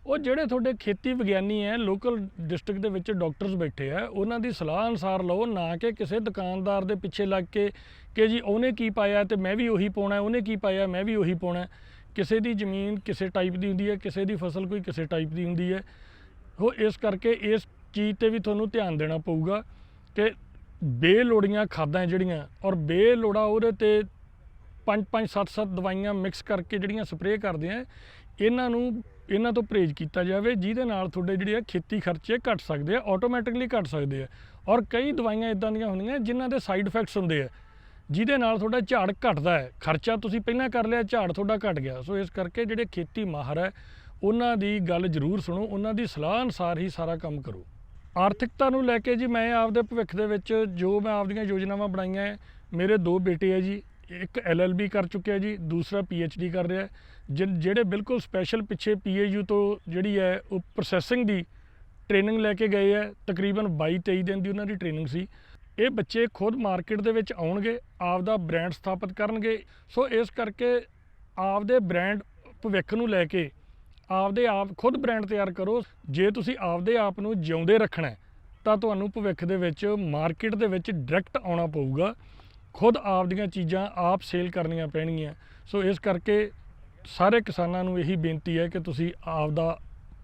ਉਹ ਜਿਹੜੇ ਤੁਹਾਡੇ ਖੇਤੀ ਵਿਗਿਆਨੀ ਹੈ ਲੋਕਲ ਡਿਸਟ੍ਰਿਕਟ ਦੇ ਵਿੱਚ ਡਾਕਟਰਸ ਬੈਠੇ ਆ, ਉਹਨਾਂ ਦੀ ਸਲਾਹ ਅਨੁਸਾਰ ਲਓ, ਨਾ ਕਿ ਕਿਸੇ ਦੁਕਾਨਦਾਰ ਦੇ ਪਿੱਛੇ ਲੱਗ ਕੇ ਕਿ ਜੀ ਉਹਨੇ ਕੀ ਪਾਇਆ ਤੇ ਮੈਂ ਵੀ ਉਹੀ ਪਾਉਣਾ, ਉਹਨੇ ਕੀ ਪਾਇਆ, ਮੈਂ ਵੀ ਉਹੀ ਪਾਉਣਾ। ਕਿਸੇ ਦੀ ਜ਼ਮੀਨ ਕਿਸੇ ਟਾਈਪ ਦੀ ਹੁੰਦੀ ਹੈ, ਕਿਸੇ ਦੀ ਫਸਲ ਕੋਈ ਕਿਸੇ ਟਾਈਪ ਦੀ ਹੁੰਦੀ ਹੈ। ਉਹ ਇਸ ਕਰਕੇ ਇਸ ਚੀਜ਼ ਤੇ ਵੀ ਤੁਹਾਨੂੰ ਧਿਆਨ ਦੇਣਾ ਪਊਗਾ ਕਿ ਬੇਲੋੜੀਆਂ ਖਾਦਾਂ ਜਿਹੜੀਆਂ ਔਰ ਬੇਲੋੜਾ ਉਹਦੇ ਤੇ ਪੰਜ ਪੰਜ ਸੱਤ ਸੱਤ ਦਵਾਈਆਂ ਮਿਕਸ ਕਰਕੇ ਜਿਹੜੀਆਂ ਸਪਰੇਅ ਕਰਦੇ ਆ, ਇਹਨਾਂ ਨੂੰ, ਇਹਨਾਂ ਤੋਂ ਪਰਹੇਜ਼ ਕੀਤਾ ਜਾਵੇ, ਜਿਹਦੇ ਨਾਲ ਤੁਹਾਡੇ ਜਿਹੜੇ ਆ ਖੇਤੀ ਖਰਚੇ ਘਟ ਸਕਦੇ ਆ ਆਟੋਮੈਟਿਕਲੀ ਘਟ ਸਕਦੇ ਆ। ਔਰ ਕਈ ਦਵਾਈਆਂ ਇਦਾਂ ਦੀਆਂ ਹੁੰਦੀਆਂ ਜਿਨ੍ਹਾਂ ਦੇ ਸਾਈਡ ਇਫੈਕਟਸ ਹੁੰਦੇ ਆ, ਜਿਹਦੇ ਨਾਲ ਤੁਹਾਡਾ ਝਾੜ ਘਟਦਾ ਹੈ। ਖਰਚਾ ਤੁਸੀਂ ਪਹਿਲਾਂ ਕਰ ਲਿਆ, ਝਾੜ ਤੁਹਾਡਾ ਘਟ ਗਿਆ। ਸੋ ਇਸ ਕਰਕੇ ਜਿਹੜੇ ਖੇਤੀ ਮਾਹਰ ਹੈ, ਉਹਨਾਂ ਦੀ ਗੱਲ ਜ਼ਰੂਰ ਸੁਣੋ, ਉਹਨਾਂ ਦੀ ਸਲਾਹ ਅਨੁਸਾਰ ਹੀ ਸਾਰਾ ਕੰਮ ਕਰੋ। ਆਰਥਿਕਤਾ ਨੂੰ ਲੈ ਕੇ ਜੀ, ਮੈਂ ਆਪਦੇ ਭਵਿੱਖ ਦੇ ਵਿੱਚ ਜੋ ਮੈਂ ਆਪਦੀਆਂ ਯੋਜਨਾਵਾਂ ਬਣਾਈਆਂ ਹੈ, ਮੇਰੇ ਦੋ ਬੇਟੇ ਹੈ ਜੀ। ਇੱਕ ਐਲਐਲਬੀ ਕਰ ਚੁੱਕਿਆ ਜੀ, ਦੂਸਰਾ ਪੀਐਚਡੀ ਕਰ ਰਿਹਾ ਹੈ। ਜਿਹੜੇ ਬਿਲਕੁਲ ਸਪੈਸ਼ਲ ਪਿੱਛੇ ਪੀਏਯੂ ਤੋਂ ਜਿਹੜੀ ਹੈ, ਉਹ ਪ੍ਰੋਸੈਸਿੰਗ ਦੀ ਟ੍ਰੇਨਿੰਗ ਲੈ ਕੇ ਗਏ ਹੈ। ਤਕਰੀਬਨ 22 23 ਦਿਨ ਦੀ ਉਹਨਾਂ ਦੀ ਟ੍ਰੇਨਿੰਗ ਸੀ। ਇਹ ਬੱਚੇ ਖੁਦ ਮਾਰਕੀਟ ਦੇ ਵਿੱਚ ਆਉਣਗੇ, ਆਪਦਾ ਬ੍ਰਾਂਡ ਸਥਾਪਿਤ ਕਰਨਗੇ। ਸੋ ਇਸ ਕਰਕੇ ਆਪਦੇ ਬ੍ਰਾਂਡ ਭਵਿੱਖ ਨੂੰ ਲੈ ਕੇ ਆਪਦੇ ਆਪ ਖੁਦ ਬ੍ਰਾਂਡ ਤਿਆਰ ਕਰੋ। ਜੇ ਤੁਸੀਂ ਆਪਦੇ ਆਪ ਨੂੰ ਜਿਉਂਦੇ ਰੱਖਣਾ ਤਾਂ ਤੁਹਾਨੂੰ ਭਵਿੱਖ ਦੇ ਵਿੱਚ ਮਾਰਕੀਟ ਦੇ ਵਿੱਚ ਡਾਇਰੈਕਟ ਆਉਣਾ ਪਊਗਾ। ਖੁਦ ਆਪਦੀਆਂ ਚੀਜ਼ਾਂ ਆਪ ਸੇਲ ਕਰਨੀਆਂ ਪੈਣਗੀਆਂ। ਸੋ ਇਸ ਕਰਕੇ ਸਾਰੇ ਕਿਸਾਨਾਂ ਨੂੰ ਇਹੀ ਬੇਨਤੀ ਹੈ ਕਿ ਤੁਸੀਂ ਆਪਦਾ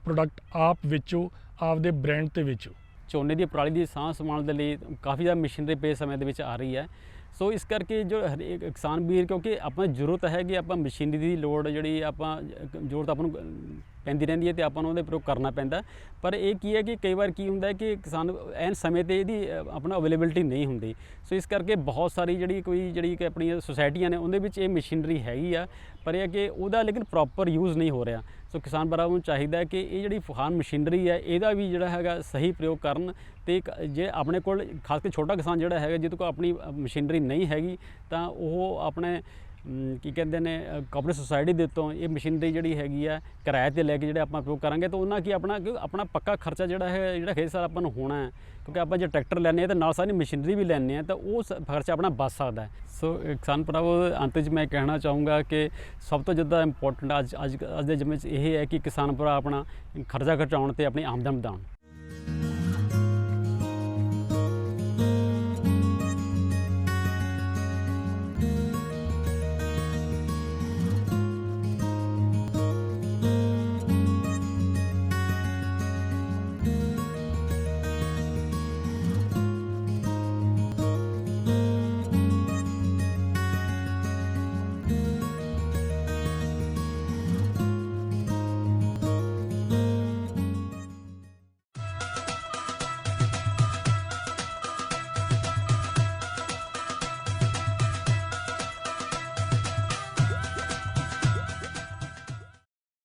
ਪ੍ਰੋਡਕਟ ਆਪ ਵੇਚੋ, ਆਪਦੇ ਬ੍ਰਾਂਡ ਤੇ ਵੇਚੋ। ਝੋਨੇ ਦੀ ਪਰਾਲੀ ਦੀ ਸਾਂਭ ਸੰਭਾਲ ਦੇ ਲਈ ਕਾਫੀ ਜ਼ਿਆਦਾ ਮਸ਼ੀਨਰੀ ਪਏ ਸਮੇਂ ਦੇ ਵਿੱਚ ਆ ਰਹੀ ਹੈ। ਸੋ ਇਸ ਕਰਕੇ ਜੋ ਹਰੇਕ ਕਿਸਾਨ ਵੀਰ, ਕਿਉਂਕਿ ਆਪਾਂ ਜ਼ਰੂਰਤ ਹੈ ਕਿ ਆਪਾਂ ਮਸ਼ੀਨਰੀ ਦੀ ਲੋੜ ਜਿਹੜੀ ਆਪਾਂ, ਜ਼ਰੂਰਤ ਆਪਾਂ ਨੂੰ ਪੈਂਦੀ ਰਹਿੰਦੀ ਹੈ ਤੇ ਆਪਾਂ ਨੂੰ ਉਹਦੇ ਪ੍ਰਯੋਗ ਕਰਨਾ ਪੈਂਦਾ। ਪਰ ਇਹ ਕੀ ਹੈ ਕਿ ਕਈ ਵਾਰ ਕੀ ਹੁੰਦਾ ਹੈ ਕਿ ਕਿਸਾਨ ਐਨ ਸਮੇਂ ਤੇ ਇਹਦੀ ਆਪਣਾ ਅਵੇਲੇਬਿਲਟੀ ਨਹੀਂ ਹੁੰਦੀ। ਸੋ ਇਸ ਕਰਕੇ ਬਹੁਤ ਸਾਰੀ ਜਿਹੜੀ ਕੋਈ, ਜਿਹੜੀ ਕਿ ਆਪਣੀਆਂ ਸੁਸਾਇਟੀਆਂ ਨੇ, ਉਹਦੇ ਵਿੱਚ ਇਹ ਮਸ਼ੀਨਰੀ ਹੈਗੀ ਆ, ਪਰ ਇਹ ਹੈ ਕਿ ਉਹਦਾ ਲੇਕਿਨ ਪ੍ਰੋਪਰ ਯੂਜ਼ ਨਹੀਂ ਹੋ ਰਿਹਾ। ਸੋ ਕਿਸਾਨ ਭਰਾਵਾਂ, ਨੂੰ ਚਾਹੀਦਾ ਹੈ ਕਿ ਇਹ ਜਿਹੜੀ ਫੁਹਾਨ ਮਸ਼ੀਨਰੀ ਹੈ, ਇਹਦਾ ਵੀ ਜਿਹੜਾ ਹੈਗਾ ਸਹੀ ਪ੍ਰਯੋਗ ਕਰਨ ਤੇ ਇੱਕ ਜੇ ਆਪਣੇ ਕੋਲ ਖਾਸ ਕਰਕੇ ਛੋਟਾ ਕਿਸਾਨ ਜਿਹੜਾ ਹੈਗਾ, ਜਿਹਦੇ ਕੋਲ ਆਪਣੀ ਮਸ਼ੀਨਰੀ ਨਹੀਂ ਹੈਗੀ, ਤਾਂ ਉਹ ਆਪਣੇ ਕੀ ਕਹਿੰਦੇ ਨੇ ਅ, ਕੋਆਪਰੇਟਿਵ ਸੁਸਾਇਟੀ ਦੇ ਤੋਂ ਇਹ ਮਸ਼ੀਨਰੀ ਜਿਹੜੀ ਹੈਗੀ ਆ ਕਿਰਾਏ ਤੇ ਲੈ ਕੇ ਜਿਹੜੇ ਆਪਾਂ ਪ੍ਰਯੋਗ ਕਰਾਂਗੇ ਤਾਂ ਉਹਨਾਂ ਕੀ ਆਪਣਾ ਕਿਉਂ ਆਪਣਾ ਪੱਕਾ ਖਰਚਾ ਜਿਹੜਾ ਹੈ ਜਿਹੜਾ ਖੇਤ ਸਾਲ ਆਪਾਂ ਨੂੰ ਹੋਣਾ ਹੈ। ਕਿਉਂਕਿ ਆਪਾਂ ਜੇ ਟਰੈਕਟਰ ਲੈਣੇ ਆ ਤਾਂ ਨਾਲ ਸਾਰੀ ਮਸ਼ੀਨਰੀ ਵੀ ਲੈਣੇ ਆ ਤਾਂ ਉਹ ਸ- ਖਰਚਾ ਆਪਣਾ ਬਚ ਸਕਦਾ ਹੈ। ਸੋ ਕਿਸਾਨ ਭਰਾਵੋ ਅੰਤ ਵਿੱਚ ਮੈਂ ਕਹਿਣਾ ਚਾਹੂੰਗਾ ਕਿ ਸਭ ਤੋਂ ਜ਼ਿਆਦਾ ਇੰਪੋਰਟੈਂਟ ਅੱਜ ਅੱਜ ਅੱਜ ਦੇ ਜਮੇ 'ਚ ਇਹ ਹੈ ਕਿ ਕਿਸਾਨ ਭਰਾ ਆਪਣਾ ਖਰਚਾ ਘਟਾਉਣ ਤੇ ਆਪਣੀ ਆਮਦਨ ਵਧਾਉਣ।